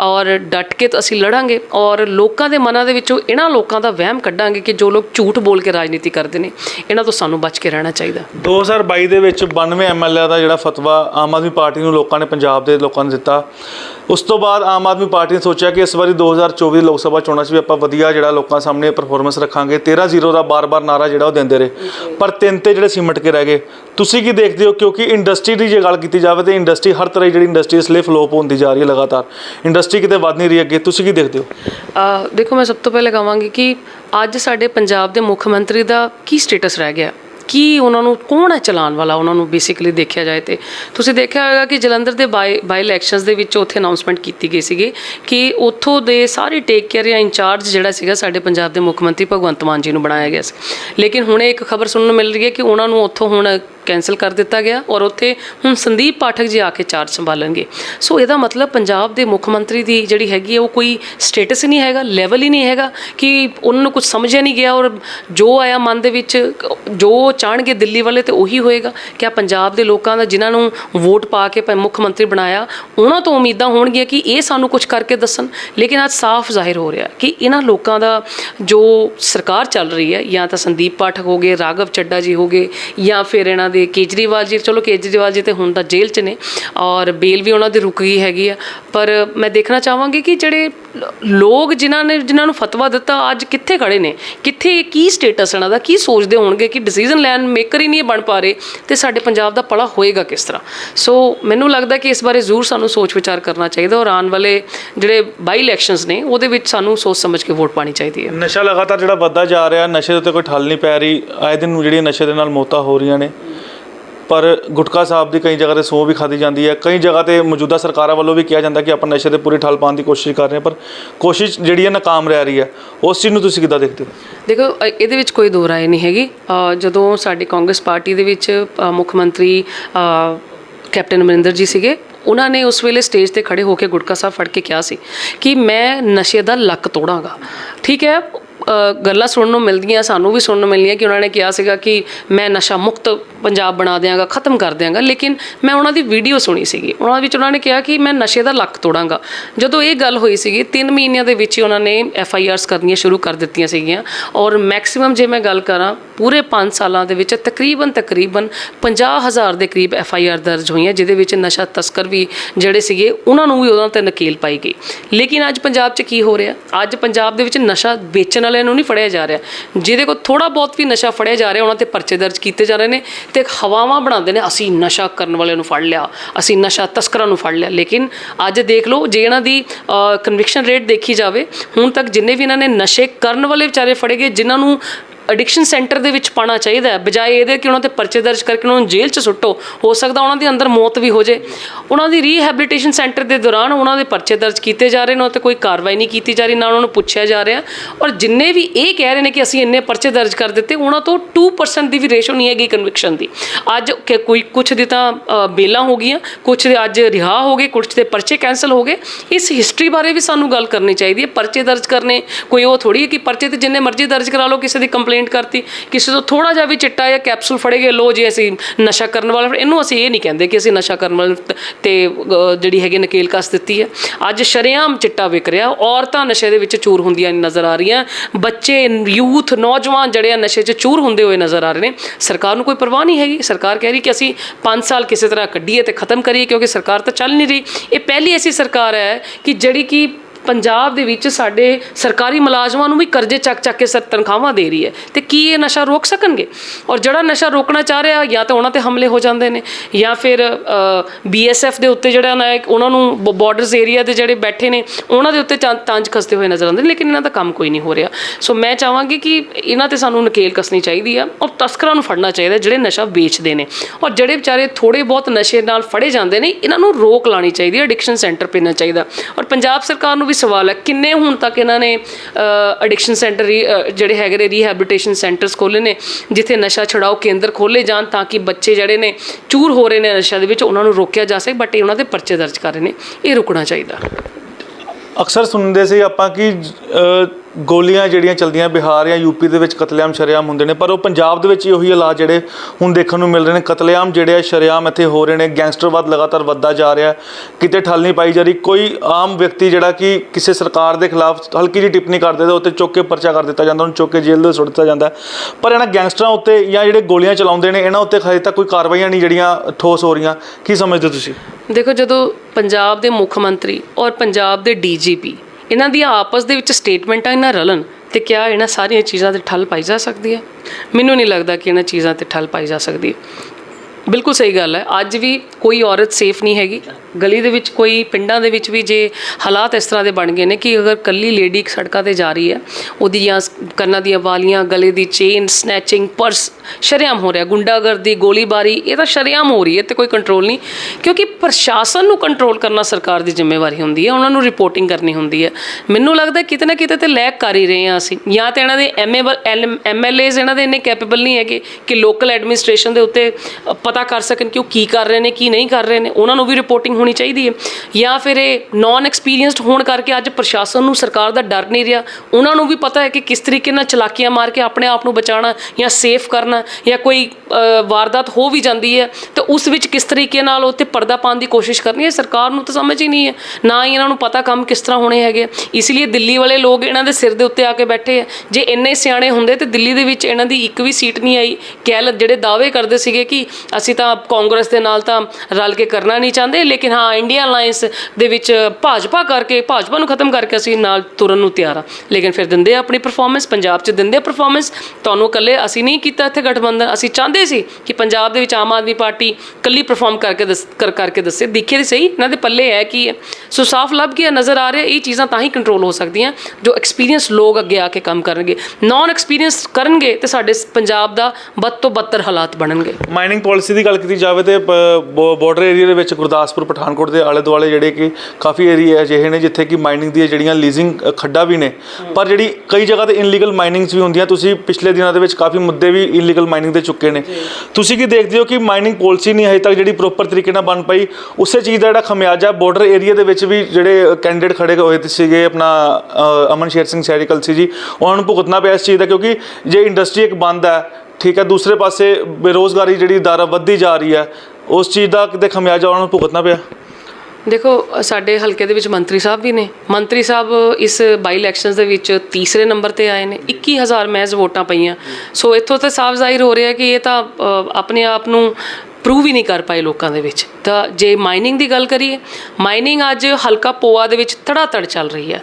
ਔਰ ਡਟ ਕੇ ਤਾਂ ਅਸੀਂ ਲੜਾਂਗੇ ਔਰ ਲੋਕਾਂ ਦੇ ਮਨਾਂ ਦੇ ਵਿੱਚੋਂ ਇਹਨਾਂ ਲੋਕਾਂ ਦਾ ਵਹਿਮ ਕੱਢਾਂਗੇ ਕਿ ਜੋ ਲੋਕ ਝੂਠ ਬੋਲ ਕੇ ਰਾਜਨੀਤੀ ਕਰਦੇ ਨੇ ਇਹਨਾਂ ਤੋਂ ਸਾਨੂੰ ਬਚ ਕੇ ਰਹਿਣਾ ਚਾਹੀਦਾ। 2022 ਦੇ ਵਿੱਚ 92 ਐਮਐਲਏ ਦਾ ਜਿਹੜਾ ਫਤਵਾ ਆਮ ਆਦਮੀ ਪਾਰਟੀ ਨੂੰ ਲੋਕਾਂ ਨੇ ਪੰਜਾਬ ਦੇ ਲੋਕਾਂ ਨੇ ਦਿੱਤਾ। ਉਸ ਤੋਂ ਬਾਅਦ ਆਮ ਆਦਮੀ ਪਾਰਟੀ ਨੇ ਸੋਚਿਆ ਕਿ ਇਸ ਵਾਰੀ 2024 ਲੋਕ ਸਭਾ ਚੋਣਾਂ 'ਚ ਵੀ ਆਪਾਂ ਵਧੀਆ ਜਿਹੜਾ ਲੋਕਾਂ ਸਾਹਮਣੇ ਪਰਫਾਰਮੈਂਸ ਰੱਖਾਂਗੇ। 13-0 ਦਾ ਬਾਰ-ਬਾਰ ਨਾਰਾ ਜਿਹੜਾ ਉਹ ਦਿੰਦੇ ਰਹੇ। ਪਰ ਤਿੰਨ ਤੇ ਜਿਹੜੇ ਸਿਮਟ ਕੇ ਰਹਿ ਗਏ। ਤੁਸੀਂ ਕੀ ਦੇਖਦੇ ਹੋ? ਕਿਉਂਕਿ ਇੰਡਸਟਰੀ ਦੀ ਜੇ ਗੱਲ ਕੀਤੀ ਜਾਵੇ ਤੇ ਇੰਡਸਟਰੀ ਹਰ ਤਰ੍ਹਾਂ ਦੀ ਜਿਹੜੀ ਇੰਡਸਟਰੀ ਇਸ ਲਈ ਫਲੋਪ ਹੁੰਦੀ ਜਾ ਰਹੀ ਹੈ ਲਗਾਤਾਰ। ਇੰਡਸਟਰੀ ਕਿਤੇ ਵੱਧ ਨਹੀਂ ਰਹੀ ਅੱਗੇ। ਤੁਸੀਂ ਕੀ ਦੇਖਦੇ ਹੋ? ਦੇਖੋ ਮੈਂ ਸਭ ਤੋਂ ਪਹਿਲੇ ਕਹਾਂਗੀ ਕਿ ਅੱਜ ਸਾਡੇ ਪੰਜਾਬ ਦੇ ਮੁੱਖ ਮੰਤਰੀ ਦਾ ਕੀ ਸਟੇਟਸ ਰਹਿ ਗਿਆ? ਕੀ ਉਹਨਾਂ ਨੂੰ ਕੌਣ ਹੈ ਚਲਾਉਣ ਵਾਲਾ ਉਹਨਾਂ ਨੂੰ ਬੇਸਿਕਲੀ ਦੇਖਿਆ ਜਾਏ ਤੇ? ਤੁਸੀਂ ਦੇਖਿਆ ਹੋਵੇਗਾ ਕਿ ਜਲੰਧਰ ਦੇ ਬਾਈ ਬਾਈ ਇਲੈਕਸ਼ਨਸ ਦੇ ਵਿੱਚ ਉੱਥੇ ਅਨਾਉਂਸਮੈਂਟ ਕੀਤੀ ਗਈ ਸੀਗੀ ਕਿ ਉੱਥੋਂ ਦੇ ਸਾਰੇ ਟੇਕ ਕੇਅਰ ਜਾਂ ਇੰਚਾਰਜ ਜਿਹੜਾ ਸੀਗਾ ਸਾਡੇ ਪੰਜਾਬ ਦੇ ਮੁੱਖ ਮੰਤਰੀ ਭਗਵੰਤ ਮਾਨ ਜੀ ਨੂੰ ਬਣਾਇਆ ਗਿਆ ਸੀ। ਲੇਕਿਨ ਹੁਣ ਇੱਕ ਖਬਰ ਸੁਣਨ ਨੂੰ ਮਿਲ ਰਹੀ ਹੈ ਕਿ ਉਹਨਾਂ ਨੂੰ ਉੱਥੋਂ ਹੁਣ ਕੈਨਸਲ ਕਰ ਦਿੱਤਾ ਗਿਆ ਔਰ ਉੱਥੇ ਹੁਣ ਸੰਦੀਪ ਪਾਠਕ ਜੀ ਆ ਕੇ ਚਾਰਜ ਸੰਭਾਲਣਗੇ। ਸੋ ਇਹਦਾ ਮਤਲਬ ਪੰਜਾਬ ਦੇ ਮੁੱਖ ਮੰਤਰੀ ਦੀ ਜਿਹੜੀ ਹੈਗੀ ਹੈ ਉਹ ਕੋਈ ਸਟੇਟਸ ਹੀ ਨਹੀਂ ਹੈਗਾ ਲੈਵਲ ਹੀ ਨਹੀਂ ਹੈਗਾ ਕਿ ਉਹਨਾਂ ਨੂੰ ਕੁਝ ਸਮਝਿਆ ਨਹੀਂ ਗਿਆ ਔਰ ਜੋ ਆਇਆ ਮਨ ਦੇ ਵਿੱਚ, ਜੋ ਚਾਹਣਗੇ ਦਿੱਲੀ ਵਾਲੇ ਤੇ ਉਹੀ ਹੋਏਗਾ। ਕਿ ਪੰਜਾਬ ਦੇ ਲੋਕਾਂ ਦਾ ਜਿਨ੍ਹਾਂ ਨੂੰ ਵੋਟ ਪਾ ਕੇ ਮੁੱਖ ਮੰਤਰੀ ਬਣਾਇਆ, ਉਹਨਾਂ ਤੋਂ ਉਮੀਦਾਂ ਹੋਣਗੀਆਂ ਕਿ ਇਹ ਸਾਨੂੰ ਕੁਝ ਕਰਕੇ ਦੱਸਣ। ਲੇਕਿਨ ਅੱਜ ਸਾਫ਼ ਜ਼ਾਹਿਰ ਹੋ ਰਿਹਾ ਕਿ ਇਹਨਾਂ ਲੋਕਾਂ ਦਾ ਜੋ ਸਰਕਾਰ ਚੱਲ ਰਹੀ ਹੈ, ਜਾਂ ਤਾਂ ਸੰਦੀਪ ਪਾਠਕ ਹੋ ਗਏ, ਰਾਘਵ ਚੱਡਾ ਜੀ ਹੋ ਗਏ, ਜਾਂ ਫਿਰ ਇਹਨਾਂ ਦੇ ਕੇਜਰੀਵਾਲ ਜੀ, ਚਲੋ ਕੇਜਰੀਵਾਲ ਜੀ ਤੇ ਹੁਣ ਤਾਂ ਜੇਲ੍ਹ 'ਚ ਨੇ ਔਰ ਬੇਲ ਵੀ ਉਹਨਾਂ ਦੀ ਰੁਕ ਗਈ ਹੈਗੀ ਆ। ਪਰ ਮੈਂ ਦੇਖਣਾ ਚਾਹਾਂਗੀ ਕਿ ਜਿਹੜੇ ਲੋਕ ਜਿਨ੍ਹਾਂ ਨੇ, ਜਿਨ੍ਹਾਂ ਨੂੰ ਫਤਵਾ ਦਿੱਤਾ, ਅੱਜ ਕਿੱਥੇ ਖੜੇ ਨੇ? ਕਿੱਥੇ ਕੀ ਸਟੇਟਸ ਇਹਨਾਂ ਦਾ? ਕੀ ਸੋਚਦੇ ਹੋਣਗੇ ਕਿ ਡਿਸੀਜਨ ਲੈਣ ਮੇਕਰ ਹੀ ਨਹੀਂ ਬਣ ਪਾ ਰਹੇ ਤੇ ਸਾਡੇ ਪੰਜਾਬ ਦਾ ਪਲਾ ਹੋਏਗਾ ਕਿਸ ਤਰ੍ਹਾਂ? ਸੋ ਮੈਨੂੰ ਲੱਗਦਾ ਕਿ ਇਸ ਬਾਰੇ ਜ਼ਰੂਰ ਸਾਨੂੰ ਸੋਚ ਵਿਚਾਰ ਕਰਨਾ ਚਾਹੀਦਾ ਔਰ ਆਉਣ ਵਾਲੇ ਜਿਹੜੇ ਬਾਈ ਇਲੈਕਸ਼ਨਸ ਨੇ, ਉਹਦੇ ਵਿੱਚ ਸਾਨੂੰ ਸੋਚ ਸਮਝ ਕੇ ਵੋਟ ਪਾਣੀ ਚਾਹੀਦੀ ਹੈ। ਨਸ਼ਾ ਲਗਾਤਾਰ ਜਿਹੜਾ ਵੱਧਦਾ ਜਾ ਰਿਹਾ, ਨਸ਼ੇ ਦੇ ਉੱਤੇ ਕੋਈ ਠੱਲ ਨਹੀਂ ਪੈ ਰਹੀ। ਆਏ ਦਿਨ ਨੂੰ ਜਿਹੜੀਆਂ ਨਸ਼ੇ ਦੇ ਨਾਲ ਮੌਤਾਂ ਹੋ ਰਹੀਆਂ ਨੇ ਪਰ ਗੁਟਕਾ ਸਾਹਿਬ ਦੀ ਕਈ ਜਗ੍ਹਾ ਤੇ ਸੌ ਵੀ ਖਾਧੀ ਜਾਂਦੀ ਹੈ। ਕਈ ਜਗ੍ਹਾ ਤੇ ਮੌਜੂਦਾ ਸਰਕਾਰਾਂ ਵੱਲੋਂ ਵੀ ਕਿਹਾ ਜਾਂਦਾ ਕਿ ਆਪਾਂ ਨਸ਼ੇ ਤੇ ਪੂਰੀ ਠੱਲ ਪਾਉਣ ਦੀ ਕੋਸ਼ਿਸ਼ ਕਰ ਰਹੇ ਹਾਂ ਪਰ ਕੋਸ਼ਿਸ਼ ਜਿਹੜੀ ਹੈ ਨਾਕਾਮ ਰਹਿ ਰਹੀ ਹੈ। ਉਸ ਚੀਜ਼ ਨੂੰ ਤੁਸੀਂ ਕਿੱਦਾਂ ਦੇਖਦੇ ਹੋ? ਦੇਖੋ ਅ, ਇਹਦੇ ਵਿੱਚ ਕੋਈ ਦੋ ਰਾਏ ਨਹੀਂ ਹੈਗੀ। ਅ, ਜਦੋਂ ਸਾਡੀ ਕਾਂਗਰਸ ਪਾਰਟੀ ਦੇ ਵਿੱਚ ਅ, ਮੁੱਖ ਮੰਤਰੀ ਅ, ਕੈਪਟਨ ਅਮਰਿੰਦਰ ਜੀ ਸੀਗੇ ਉਹਨਾਂ ਨੇ ਉਸ ਵੇਲੇ ਸਟੇਜ ਤੇ ਖੜੇ ਹੋ ਕੇ ਗੁਟਕਾ ਸਾਹਿਬ ਫੜ ਕੇ ਕਿਹਾ ਸੀ ਕਿ ਮੈਂ ਨਸ਼ੇ ਦਾ ਲੱਕ ਤੋੜਾਂਗਾ। ਠੀਕ ਹੈ ਗੱਲਾਂ ਸੁਣਨ ਨੂੰ ਮਿਲਦੀਆਂ, ਸਾਨੂੰ ਵੀ ਸੁਣਨ ਨੂੰ ਮਿਲਦੀਆਂ ਕਿ ਉਹਨਾਂ ਨੇ ਕਿਹਾ ਸੀਗਾ ਕਿ ਮੈਂ ਨਸ਼ਾ ਮੁਕਤ ਪੰਜਾਬ ਬਣਾ ਦਿਆਂਗਾ, ਖਤਮ ਕਰ ਦਿਆਂਗਾ। ਲੇਕਿਨ ਮੈਂ ਉਹਨਾਂ ਦੀ ਵੀਡੀਓ ਸੁਣੀ ਸੀਗੀ। ਉਹਨਾਂ ਵਿੱਚ ਉਹਨਾਂ ਨੇ ਕਿਹਾ ਕਿ ਮੈਂ ਨਸ਼ੇ ਦਾ ਲੱਕ ਤੋੜਾਂਗਾ। ਜਦੋਂ ਇਹ ਗੱਲ ਹੋਈ ਸੀਗੀ 3 ਮਹੀਨਿਆਂ ਦੇ ਵਿੱਚ ਹੀ ਉਹਨਾਂ ਨੇ ਐਫ ਆਈ ਆਰਸ ਕਰਨੀਆਂ ਸ਼ੁਰੂ ਕਰ ਦਿੱਤੀਆਂ ਸੀਗੀਆਂ। ਔਰ ਮੈਕਸਿਮਮ ਜੇ ਮੈਂ ਗੱਲ ਕਰਾਂ, ਪੂਰੇ 5 ਸਾਲਾਂ ਦੇ ਵਿੱਚ ਤਕਰੀਬਨ ਤਕਰੀਬਨ 50000 ਦੇ ਕਰੀਬ ਐਫ ਆਈ ਆਰ ਦਰਜ ਹੋਈਆਂ, ਜਿਹਦੇ ਵਿੱਚ ਨਸ਼ਾ ਤਸਕਰ ਵੀ ਜਿਹੜੇ ਸੀਗੇ, ਉਹਨਾਂ ਨੂੰ ਵੀ ਉਹਨਾਂ ਤੇ ਨਕੇਲ ਪਾਈ ਗਈ। ਲੇਕਿਨ ਅੱਜ ਪੰਜਾਬ 'ਚ ਕੀ ਹੋ ਰਿਹਾ? ਅੱਜ ਪੰਜਾਬ ਦੇ ਵਿੱਚ ਨਸ਼ਾ ਵੇਚਣ ਵਾਲਿਆਂ ਨੂੰ ਨਹੀਂ ਫੜਿਆ ਜਾ ਰਿਹਾ। ਜਿਹਦੇ ਕੋਲ ਥੋੜਾ ਬਹੁਤ ਵੀ ਨਸ਼ਾ ਫੜਿਆ ਜਾ ਰਿਹਾ, ਉਹਨਾਂ ਤੇ ਪਰਚੇ ਦਰਜ ਕੀਤੇ ਜਾ ਰਹੇ ਨੇ ਤੇ ਹਵਾਵਾਂ ਬਣਾਉਂਦੇ ਨੇ, ਅਸੀਂ ਨਸ਼ਾ ਕਰਨ ਵਾਲਿਆਂ ਨੂੰ ਫੜ ਲਿਆ, ਅਸੀਂ ਨਸ਼ਾ ਤਸਕਰਾਂ ਨੂੰ ਫੜ ਲਿਆ। ਲੇਕਿਨ ਅੱਜ ਦੇਖ ਲਓ, ਜੇ ਇਹਨਾਂ ਦੀ ਕਨਵਿਕਸ਼ਨ ਰੇਟ ਦੇਖੀ ਜਾਵੇ, ਹੁਣ ਤੱਕ ਜਿੰਨੇ ਵੀ ਇਹਨਾਂ ਨੇ ਨਸ਼ੇ ਕਰਨ ਵਾਲੇ ਵਿਚਾਰੇ ਫੜੇ ਗਏ, ਜਿਨ੍ਹਾਂ ਨੂੰ ਐਡਿਕਸ਼ਨ ਸੈਂਟਰ ਦੇ ਵਿੱਚ ਪਾਣਾ ਚਾਹੀਦਾ ਹੈ। ਬਜਾਏ ਇਹਦੇ ਕਿ ਉਹਨਾਂ ਤੇ ਪਰਚੇ ਦਰਜ ਕਰਕੇ ਉਹਨਾਂ ਨੂੰ ਜੇਲ੍ਹ 'ਚ ਸੁੱਟੋ, ਹੋ ਸਕਦਾ ਉਹਨਾਂ ਦੇ ਅੰਦਰ ਮੌਤ ਵੀ ਹੋ ਜੇ। ਉਹਨਾਂ ਦੀ ਰੀਹੈਬਿਲਿਟੇਸ਼ਨ ਸੈਂਟਰ ਦੇ ਦੌਰਾਨ ਉਹਨਾਂ ਦੇ ਪਰਚੇ ਦਰਜ ਕੀਤੇ ਜਾ ਰਹੇ ਨੇ ਉਹ ਤੇ ਕੋਈ ਕਾਰਵਾਈ ਨਹੀਂ ਕੀਤੀ ਜਾ ਰਹੀ, ਨਾ ਉਹਨਾਂ ਨੂੰ ਪੁੱਛਿਆ ਜਾ ਰਿਹਾ। ਔਰ ਜਿੰਨੇ ਵੀ ਇਹ ਕਹਿ ਰਹੇ ਨੇ ਕਿ ਅਸੀਂ ਇੰਨੇ ਪਰਚੇ ਦਰਜ ਕਰ ਦਿੱਤੇ, ਉਹਨਾਂ ਤੋਂ 2% ਦੀ ਵੀ ਰੇਸ਼ੋ ਨਹੀਂ ਹੈਗੀ ਕਨਵਿਕਸ਼ਨ ਦੀ। ਅੱਜ ਕਿ ਕੋਈ ਕੁਝ ਦੀ ਤਾਂ ਬੇਲਾਂ ਹੋ ਗਈਆਂ ਕੁਝ ਦੇ ਅੱਜ ਰਿਹਾ ਹੋ ਗਏ ਕੁਝ ਦੇ ਪਰਚੇ ਕੈਨਸਲ ਹੋ ਗਏ। ਇਸ ਹਿਸਟਰੀ ਬਾਰੇ ਵੀ ਸਾਨੂੰ ਗੱਲ ਕਰਨੀ ਚਾਹੀਦੀ ਹੈ। ਪਰਚੇ ਦਰਜ ਕਰਨੇ, ਕੋਈ ਉਹ ਥੋੜੀ ਹੈ ਕਿ ਪਰਚੇ ਤੇ ਜਿੰਨੇ ਮਰਜ਼ੀ ਦਰਜ ਕਰਾ ਲਓ, ਕਿਸੇ ਦੀ ਕੰਪਲੇਂਟ ਕੰਪਲੇਂਟ ਕਰਤੀ, ਕਿਸੇ ਤੋਂ ਥੋੜਾ ਜਿਹਾ ਵੀ ਚਿੱਟਾ ਜਾਂ ਕੈਪਸੂਲ ਫੜੇ ਗਏ ਲੋ ਜੀ ਅਸੀਂ ਨਸ਼ਾ ਕਰਨ ਵਾਲਾ ਇਹਨੂੰ ਅਸੀਂ ਇਹ ਨਹੀਂ ਕਹਿੰਦੇ ਕਿ ਅਸੀਂ ਨਸ਼ਾ ਕਰਨ ਵਾਲੇ ਤੇ ਜਿਹੜੀ ਹੈਗੀ ਨਕੇਲ ਕੱਸ ਦਿੱਤੀ ਹੈ। ਅੱਜ ਸ਼ਰੇਆਮ ਚਿੱਟਾ ਵਿਕ ਰਿਹਾ, ਔਰਤਾਂ ਨਸ਼ੇ ਦੇ ਵਿੱਚ ਚੂਰ ਹੁੰਦੀਆਂ ਨਜ਼ਰ ਆ ਰਹੀਆਂ। ਬੱਚੇ, ਯੂਥ, ਨੌਜਵਾਨ ਜਿਹੜੇ ਆ ਨਸ਼ੇ 'ਚ ਚੂਰ ਹੁੰਦੇ ਹੋਏ ਨਜ਼ਰ ਆ ਰਹੇ ਨੇ। ਸਰਕਾਰ ਨੂੰ ਕੋਈ ਪਰਵਾਹ ਨਹੀਂ ਹੈਗੀ। ਸਰਕਾਰ ਕਹਿ ਰਹੀ ਕਿ ਅਸੀਂ 5 ਸਾਲ ਕਿਸੇ ਤਰ੍ਹਾਂ ਕੱਢੀਏ ਤੇ ਖਤਮ ਕਰੀਏ, ਕਿਉਂਕਿ ਸਰਕਾਰ ਤਾਂ ਚੱਲ ਨਹੀਂ ਰਹੀ। ਇਹ ਪਹਿਲੀ ਐਸੀ ਸਰਕਾਰ ਹੈ ਕਿ ਜਿਹੜੀ ਕਿ ਪੰਜਾਬ ਦੇ ਵਿੱਚ ਸਾਡੇ ਸਰਕਾਰੀ ਮੁਲਾਜ਼ਮਾਂ ਨੂੰ ਵੀ ਕਰਜ਼ੇ ਚੱਕ ਚੱਕ ਕੇ ਸਰ ਤਨਖਾਹਾਂ ਦੇ ਰਹੀ ਹੈ। ਤੇ ਕੀ ਇਹ ਨਸ਼ਾ ਰੋਕ ਸਕਣਗੇ? ਔਰ ਜਿਹੜਾ ਨਸ਼ਾ ਰੋਕਣਾ ਚਾਹ ਰਿਹਾ, ਜਾਂ ਤਾਂ ਉਹਨਾਂ ਤੇ ਹਮਲੇ ਹੋ ਜਾਂਦੇ ਨੇ, ਜਾਂ ਫਿਰ ਬੀਐਸਐਫ ਦੇ ਉੱਤੇ ਜਿਹੜਾ ਨਾ ਉਹਨਾਂ ਨੂੰ ਬਾਰਡਰਸ ਏਰੀਆ ਦੇ ਜਿਹੜੇ ਬੈਠੇ ਨੇ, ਉਹਨਾਂ ਦੇ ਉੱਤੇ ਚੰ- ਤੰਜ ਖਸਤੇ ਹੋਏ ਨਜ਼ਰ ਆਉਂਦੇ ਨੇ, ਲੇਕਿਨ ਇਹਨਾਂ ਦਾ ਕੰਮ ਕੋਈ ਨਹੀਂ ਹੋ ਰਿਹਾ। ਸੋ ਮੈਂ ਚਾਹਾਂਗੀ ਕਿ ਇਹਨਾਂ ਤੇ ਸਾਨੂੰ ਨਕੇਲ ਕਸਣੀ ਚਾਹੀਦੀ ਆ, ਔਰ ਤਸਕਰਾਂ ਨੂੰ ਫੜਨਾ ਚਾਹੀਦਾ, ਜਿਹੜੇ ਨਸ਼ਾ ਵੇਚਦੇ ਨੇ। ਔਰ ਜਿਹੜੇ ਵਿਚਾਰੇ ਥੋੜੇ ਬਹੁਤ ਨਸ਼ੇ ਨਾਲ ਫੜੇ ਜਾਂਦੇ ਨੇ, ਇਹਨਾਂ ਨੂੰ ਰੋਕ ਲਾਣੀ ਚਾਹੀਦੀ ਹੈ ਐਡਿਕਸ਼ਨ ਸੈਂਟਰ ਪੈਣਾ ਚਾਹੀਦਾ। ਔਰ ਪੰਜਾਬ ਸਰਕਾਰ ਨੂੰ ਵੀ ਸਵਾਲ ਹੈ, ਕਿੰਨੇ ਹੁਣ ਤੱਕ ਇਹਨਾਂ ਨੇ ਐਡਿਕਸ਼ਨ ਸੈਂਟਰ ਜਿਹੜੇ ਹੈਗੇ ਨੇ ਰੀਹੈਬਿਲਿਟੇਸ਼ਨ ਸੈਂਟਰਸ ਖੋਲ੍ਹੇ ਨੇ, ਜਿੱਥੇ ਨਸ਼ਾ ਛੁਡਾਓ ਕੇਂਦਰ ਖੋਲ੍ਹੇ ਜਾਣ ਤਾਂ ਕਿ ਬੱਚੇ ਜਿਹੜੇ ਨੇ ਚੂਰ ਹੋ ਰਹੇ ਨੇ ਨਸ਼ਾ ਦੇ ਵਿੱਚ, ਉਹਨਾਂ ਨੂੰ ਰੋਕਿਆ ਜਾ ਸਕੇ ਬਟ ਇਹ ਉਹਨਾਂ ਦੇ ਪਰਚੇ ਦਰਜ ਕਰ ਰਹੇ ਨੇ, ਇਹ ਰੁਕਣਾ ਚਾਹੀਦਾ। ਅਕਸਰ ਸੁਣਦੇ ਸੀ ਆਪਾਂ ਕਿ ਗੋਲੀਆਂ ਜਿਹੜੀਆਂ ਚਲਦੀਆਂ ਬਿਹਾਰ ਜਾਂ ਯੂਪੀ ਦੇ ਵਿੱਚ ਕਤਲੇਆਮ, ਸ਼ਰੇਆਮ ਹੁੰਦੇ ਨੇ, ਪਰ ਉਹ ਪੰਜਾਬ ਦੇ ਵਿੱਚ ਹੀ ਉਹੀ ਹਾਲਾਤ ਜਿਹੜੇ ਹੁਣ ਦੇਖਣ ਨੂੰ ਮਿਲ ਰਹੇ ਨੇ। ਕਤਲੇਆਮ ਜਿਹੜੇ ਆ, ਸ਼ਰੇਆਮ ਇੱਥੇ ਹੋ ਰਹੇ ਨੇ, ਗੈਂਗਸਟਰਵਾਦ ਲਗਾਤਾਰ ਵੱਧਦਾ ਜਾ ਰਿਹਾ ਕਿਤੇ ਠੱਲ ਨਹੀਂ ਪਾਈ ਜਾ ਰਹੀ। ਕੋਈ ਆਮ ਵਿਅਕਤੀ ਜਿਹੜਾ ਕਿ ਕਿਸੇ ਸਰਕਾਰ ਦੇ ਖਿਲਾਫ ਹਲਕੀ ਜਿਹੀ ਟਿੱਪਣੀ ਕਰ ਦੇਦਾ ਉੱਤੇ ਚੁੱਕ ਕੇ ਪਰਚਾ ਕਰ ਦਿੱਤਾ ਜਾਂਦਾ, ਉਹਨੂੰ ਚੁੱਕ ਕੇ ਜੇਲ੍ਹ ਦੇ ਸੁੱਟ ਦਿੱਤਾ ਜਾਂਦਾ ਪਰ ਇਹਨਾਂ ਗੈਂਗਸਟਰਾਂ ਉੱਤੇ ਜਾਂ ਜਿਹੜੇ ਗੋਲੀਆਂ ਚਲਾਉਂਦੇ ਨੇ, ਇਹਨਾਂ ਉੱਤੇ ਹਜੇ ਤੱਕ ਕੋਈ ਕਾਰਵਾਈਆਂ ਨਹੀਂ ਜਿਹੜੀਆਂ ਠੋਸ ਹੋ ਰਹੀਆਂ। ਕੀ ਸਮਝਦੇ ਹੋ ਤੁਸੀਂ? ਦੇਖੋ, ਜਦੋਂ ਪੰਜਾਬ ਦੇ ਮੁੱਖ ਮੰਤਰੀ ਔਰ ਪੰਜਾਬ ਦੇ ਡੀਜੀਪੀ ਇਹਨਾਂ ਦੀਆਂ ਆਪਸ ਦੇ ਵਿੱਚ ਸਟੇਟਮੈਂਟਾਂ ਇਹਨਾਂ ਰਲਣ ਤੇ ਕਿਆ ਇਹਨਾਂ ਸਾਰੀਆਂ ਚੀਜ਼ਾਂ ਤੇ ਠੱਲ ਪਾਈ ਜਾ ਸਕਦੀ ਹੈ? ਮੈਨੂੰ ਨਹੀਂ ਲੱਗਦਾ ਕਿ ਇਹਨਾਂ ਚੀਜ਼ਾਂ ਤੇ ਠੱਲ ਪਾਈ ਜਾ ਸਕਦੀ। ਹੈ ਬਿਲਕੁਲ ਸਹੀ ਗੱਲ ਹੈ। ਅੱਜ ਵੀ ਕੋਈ ਔਰਤ ਸੇਫ ਨਹੀਂ ਹੈਗੀ। ਗਲੀ ਦੇ ਵਿੱਚ ਕੋਈ, ਪਿੰਡਾਂ ਦੇ ਵਿੱਚ ਵੀ ਜੇ ਹਾਲਾਤ ਇਸ ਤਰ੍ਹਾਂ ਦੇ ਬਣ ਗਏ ਨੇ ਕਿ ਅਗਰ ਕੱਲੀ ਲੇਡੀ ਸੜਕਾਂ ਤੇ ਜਾ ਰਹੀ ਹੈ, ਉਹਦੀਆਂ ਸ- ਕੰਨਾਂ ਦੀਆਂ ਵਾਲੀਆਂ, ਗਲੇ ਦੀ ਚੇਨ ਸਨੈਚਿੰਗ ਪਰਸ ਸ਼ਰੇਆਮ ਹੋ ਰਿਹਾ। ਗੁੰਡਾਗਰਦੀ, ਗੋਲੀਬਾਰੀ, ਇਹ ਤਾਂ ਸ਼ਰੇਆਮ ਹੋ ਰਹੀ ਹੈ ਤੇ ਕੋਈ ਕੰਟਰੋਲ ਨਹੀਂ। ਕਿਉਂਕਿ ਪ੍ਰਸ਼ਾਸਨ ਨੂੰ ਕੰਟਰੋਲ ਕਰਨਾ ਸਰਕਾਰ ਦੀ ਜ਼ਿੰਮੇਵਾਰੀ ਹੁੰਦੀ ਹੈ, ਉਹਨਾਂ ਨੂੰ ਰਿਪੋਰਟਿੰਗ ਕਰਨੀ ਹੁੰਦੀ ਹੈ। ਮੈਨੂੰ ਲੱਗਦਾ ਕਿਤੇ ਨਾ ਕਿਤੇ ਤੇ ਲੈਕ ਕਰ ਹੀ ਰਹੇ ਹਾਂ ਅਸੀਂ। ਜਾਂ ਤੇ ਇਹਨਾਂ ਦੇ ਐਮਐਲਏਜ਼ ਇਹਨਾਂ ਦੇ ਇੰਨੇ ਕੈਪੇਬਲ ਨਹੀਂ ਹੈਗੇ ਕਿ ਲੋਕਲ ਐਡਮਿਨਿਸਟ੍ਰੇਸ਼ਨ ਦੇ ਉੱਤੇ ਪਤਾ ਪਤਾ ਕਰ ਸਕਣ ਕਿ ਉਹ ਕੀ ਕਰ ਰਹੇ ਨੇ, ਕੀ ਨਹੀਂ ਕਰ ਰਹੇ ਨੇ, ਉਹਨਾਂ ਨੂੰ ਵੀ ਰਿਪੋਰਟਿੰਗ ਹੋਣੀ ਚਾਹੀਦੀ ਹੈ। ਜਾਂ ਫਿਰ ਇਹ ਨਾਨ ਐਕਸਪੀਰੀਅੰਸਡ ਹੋਣ ਕਰਕੇ ਅੱਜ ਪ੍ਰਸ਼ਾਸਨ ਨੂੰ ਸਰਕਾਰ ਦਾ ਡਰ ਨਹੀਂ ਰਿਹਾ। ਉਹਨਾਂ ਨੂੰ ਵੀ ਪਤਾ ਹੈ ਕਿ ਕਿਸ ਤਰੀਕੇ ਨਾਲ ਚਲਾਕੀਆਂ ਮਾਰ ਕੇ ਆਪਣੇ ਆਪ ਨੂੰ ਬਚਾਉਣਾ ਜਾਂ ਸੇਫ ਕਰਨਾ ਜਾਂ ਕੋਈ ਵਾਰਦਾਤ ਹੋ ਵੀ ਜਾਂਦੀ ਹੈ, ਤੇ ਉਸ ਵਿੱਚ ਕਿਸ ਤਰੀਕੇ ਨਾਲ ਉੱਤੇ ਪਰਦਾ ਪਾਉਣ ਦੀ ਕੋਸ਼ਿਸ਼ ਕਰਨੀ ਹੈ ਸਰਕਾਰ ਨੂੰ ਤਾਂ ਸਮਝ ਹੀ ਨਹੀਂ ਹੈ। ਨਾ ਹੀ ਇਹਨਾਂ ਨੂੰ ਪਤਾ ਕੰਮ ਕਿਸ ਤਰ੍ਹਾਂ ਹੋਣੇ ਹੈਗੇ। ਇਸ ਲਈ ਦਿੱਲੀ ਵਾਲੇ ਲੋਕ ਇਹਨਾਂ ਦੇ ਸਿਰ ਦੇ ਉੱਤੇ ਆ ਕੇ ਬੈਠੇ ਆ ਜੇ ਇੰਨੇ ਸਿਆਣੇ ਹੁੰਦੇ ਤੇ ਦਿੱਲੀ ਦੇ ਵਿੱਚ ਇਹਨਾਂ ਦੀ ਇੱਕ ਵੀ ਸੀਟ ਨਹੀਂ ਆਈ। ਕਹਿ ਜਿਹੜੇ ਦਾਅਵੇ ਕਰਦੇ ਸੀਗੇ ਕਿ ਅਸੀਂ ਤਾਂ ਕਾਂਗਰਸ ਦੇ ਨਾਲ ਤਾਂ ਰਲ ਕੇ ਕਰਨਾ ਨਹੀਂ ਚਾਹੁੰਦੇ, ਲੇਕਿਨ ਹਾਂ ਇੰਡੀਆ ਅਲਾਈਅੰਸ ਦੇ ਵਿੱਚ ਭਾਜਪਾ ਕਰਕੇ, ਭਾਜਪਾ ਨੂੰ ਖਤਮ ਕਰਕੇ ਅਸੀਂ ਨਾਲ ਤੁਰਨ ਨੂੰ ਤਿਆਰ ਆ ਲੇਕਿਨ ਫਿਰ ਦਿੰਦੇ ਆ ਆਪਣੀ ਪਰਫਾਰਮੈਂਸ ਪੰਜਾਬ 'ਚ ਦਿੰਦੇ ਪਰਫਾਰਮੈਂਸ ਤੁਹਾਨੂੰ ਇਕੱਲੇ ਅਸੀਂ ਨਹੀਂ ਕੀਤਾ ਇੱਥੇ ਗਠਬੰਧਨ। ਅਸੀਂ ਚਾਹੁੰਦੇ ਸੀ ਕਿ ਪੰਜਾਬ ਦੇ ਵਿੱਚ ਆਮ ਆਦਮੀ ਪਾਰਟੀ ਇਕੱਲੀ ਪਰਫਾਰਮ ਕਰਕੇ ਦੱਸ, ਕਰ, ਕਰਕੇ ਦੱਸੇ। ਦੇਖੇ ਤੇ ਸਹੀ, ਇਹਨਾਂ ਦੇ ਪੱਲੇ ਹੈ ਕੀ ਹੈ। ਸੋ ਸਾਫ਼ ਲੱਭ ਗਿਆ ਨਜ਼ਰ ਆ ਰਿਹਾ, ਇਹ ਚੀਜ਼ਾਂ ਤਾਂ ਹੀ ਕੰਟਰੋਲ ਹੋ ਸਕਦੀਆਂ, ਜੋ ਐਕਸਪੀਰੀਅੰਸ ਲੋਕ ਅੱਗੇ ਆ ਕੇ ਕੰਮ ਕਰਨਗੇ। ਨਾਨ ਐਕਸਪੀਰੀਅੰਸ ਕਰਨਗੇ ਤੇ ਸਾਡੇ ਪੰਜਾਬ ਦਾ ਬਦ ਤੋਂ ਬੱਤਰ ਹਾਲਾਤ ਬਣਨਗੇ। ਮਾਈਨਿੰਗ ਪਾਲਿਸੀ ਦੀ ਗੱਲ ਕੀਤੀ ਜਾਵੇ ਤੇ ਬਾਰਡਰ ਏਰੀਆ ਦੇ ਵਿੱਚ ਗੁਰਦਾਸਪੁਰ ਪਠਾਨਕੋਟ ਦੇ ਆਲੇ ਦੁਆਲੇ ਜਿਹੜੇ ਕਿ ਕਾਫੀ ਏਰੀਆ ਅਜਿਹੇ ਨੇ ਜਿੱਥੇ ਕਿ ਮਾਈਨਿੰਗ ਦੀਆਂ ਜਿਹੜੀਆਂ ਲੀਜ਼ਿੰਗ ਖੱਡਾ ਵੀ ਨੇ। ਪਰ ਜਿਹੜੀ ਕਈ ਜਗ੍ਹਾ ਤੇ ਇਨਲੀਗਲ ਮਾਈਨਿੰਗਸ ਵੀ ਹੁੰਦੀਆਂ ਤੁਸੀਂ ਪਿਛਲੇ ਦਿਨਾਂ ਦੇ ਵਿੱਚ ਕਾਫੀ ਮੁੱਦੇ ਵੀ ਇਨਲੀਗਲ ਮਾਈਨਿੰਗ ਦੇ ਚੁੱਕੇ ਨੇ। ਤੁਸੀਂ ਕੀ ਦੇਖਦੇ ਹੋ ਕਿ ਮਾਈਨਿੰਗ ਪਾਲਿਸੀ ਨਹੀਂ ਹਜੇ ਤੱਕ ਜਿਹੜੀ ਪ੍ਰੋਪਰ ਤਰੀਕੇ ਨਾਲ ਬਣ ਪਈ? ਉਸੇ ਚੀਜ਼ ਦਾ ਜਿਹੜਾ ਖਮਿਆਜਾ ਬਾਰਡਰ ਏਰੀਆ ਦੇ ਵਿੱਚ ਵੀ ਜਿਹੜੇ ਕੈਂਡੀਡੇਟ ਖੜੇ ਹੋਏ ਸੀਗੇ ਆਪਣਾ ਅਮਨ ਸ਼ੇਰ ਸਿੰਘ ਸੈਰੀਕਲ ਸੀ ਜੀ ਉਹਨਾਂ ਨੂੰ ਭੁਗਤਣਾ ਪਿਆ ਇਸ ਚੀਜ਼ ਦਾ ਕਿਉਂਕਿ ਜੇ ਇੰਡਸਟਰੀ ਇੱਕ ਬੰਦ ਹੈ ਠੀਕ ਹੈ, ਦੂਸਰੇ ਪਾਸੇ ਬੇਰੋਜ਼ਗਾਰੀ ਜਿਹੜੀ ਦਰ ਵੱਧਦੀ ਜਾ ਰਹੀ ਹੈ, ਉਸ ਚੀਜ਼ ਦਾ ਕਿਤੇ ਖਮਿਆਜਾ ਉਹਨਾਂ ਨੂੰ ਭੁਗਤਣਾ ਪਿਆ? ਦੇਖੋ, ਸਾਡੇ ਹਲਕੇ ਦੇ ਵਿੱਚ ਮੰਤਰੀ ਸਾਹਿਬ ਵੀ ਨੇ। ਮੰਤਰੀ ਸਾਹਿਬ ਇਸ ਬਾਈ ਇਲੈਕਸ਼ਨਸ ਦੇ ਵਿੱਚ ਤੀਸਰੇ ਨੰਬਰ ਤੇ ਆਏ ਨੇ। 21000 ਮਹਿਜ਼ ਵੋਟਾਂ ਪਈਆਂ। ਸੋ ਇੱਥੋਂ ਤਾਂ ਸਾਫ਼ ਜ਼ਾਹਿਰ ਹੋ ਰਿਹਾ ਕਿ ਇਹ ਤਾਂ ਆਪਣੇ ਆਪ ਨੂੰ ਪ੍ਰੂਵ ਹੀ ਨਹੀਂ ਕਰ ਪਾਏ ਲੋਕਾਂ ਦੇ ਵਿੱਚ। ਤਾਂ ਜੇ ਮਾਈਨਿੰਗ ਦੀ ਗੱਲ ਕਰੀਏ ਮਾਈਨਿੰਗ ਅੱਜ ਹਲਕਾ ਪੋਆ ਦੇ ਵਿੱਚ ਧੜਾਧੜ ਚੱਲ ਰਹੀ ਹੈ।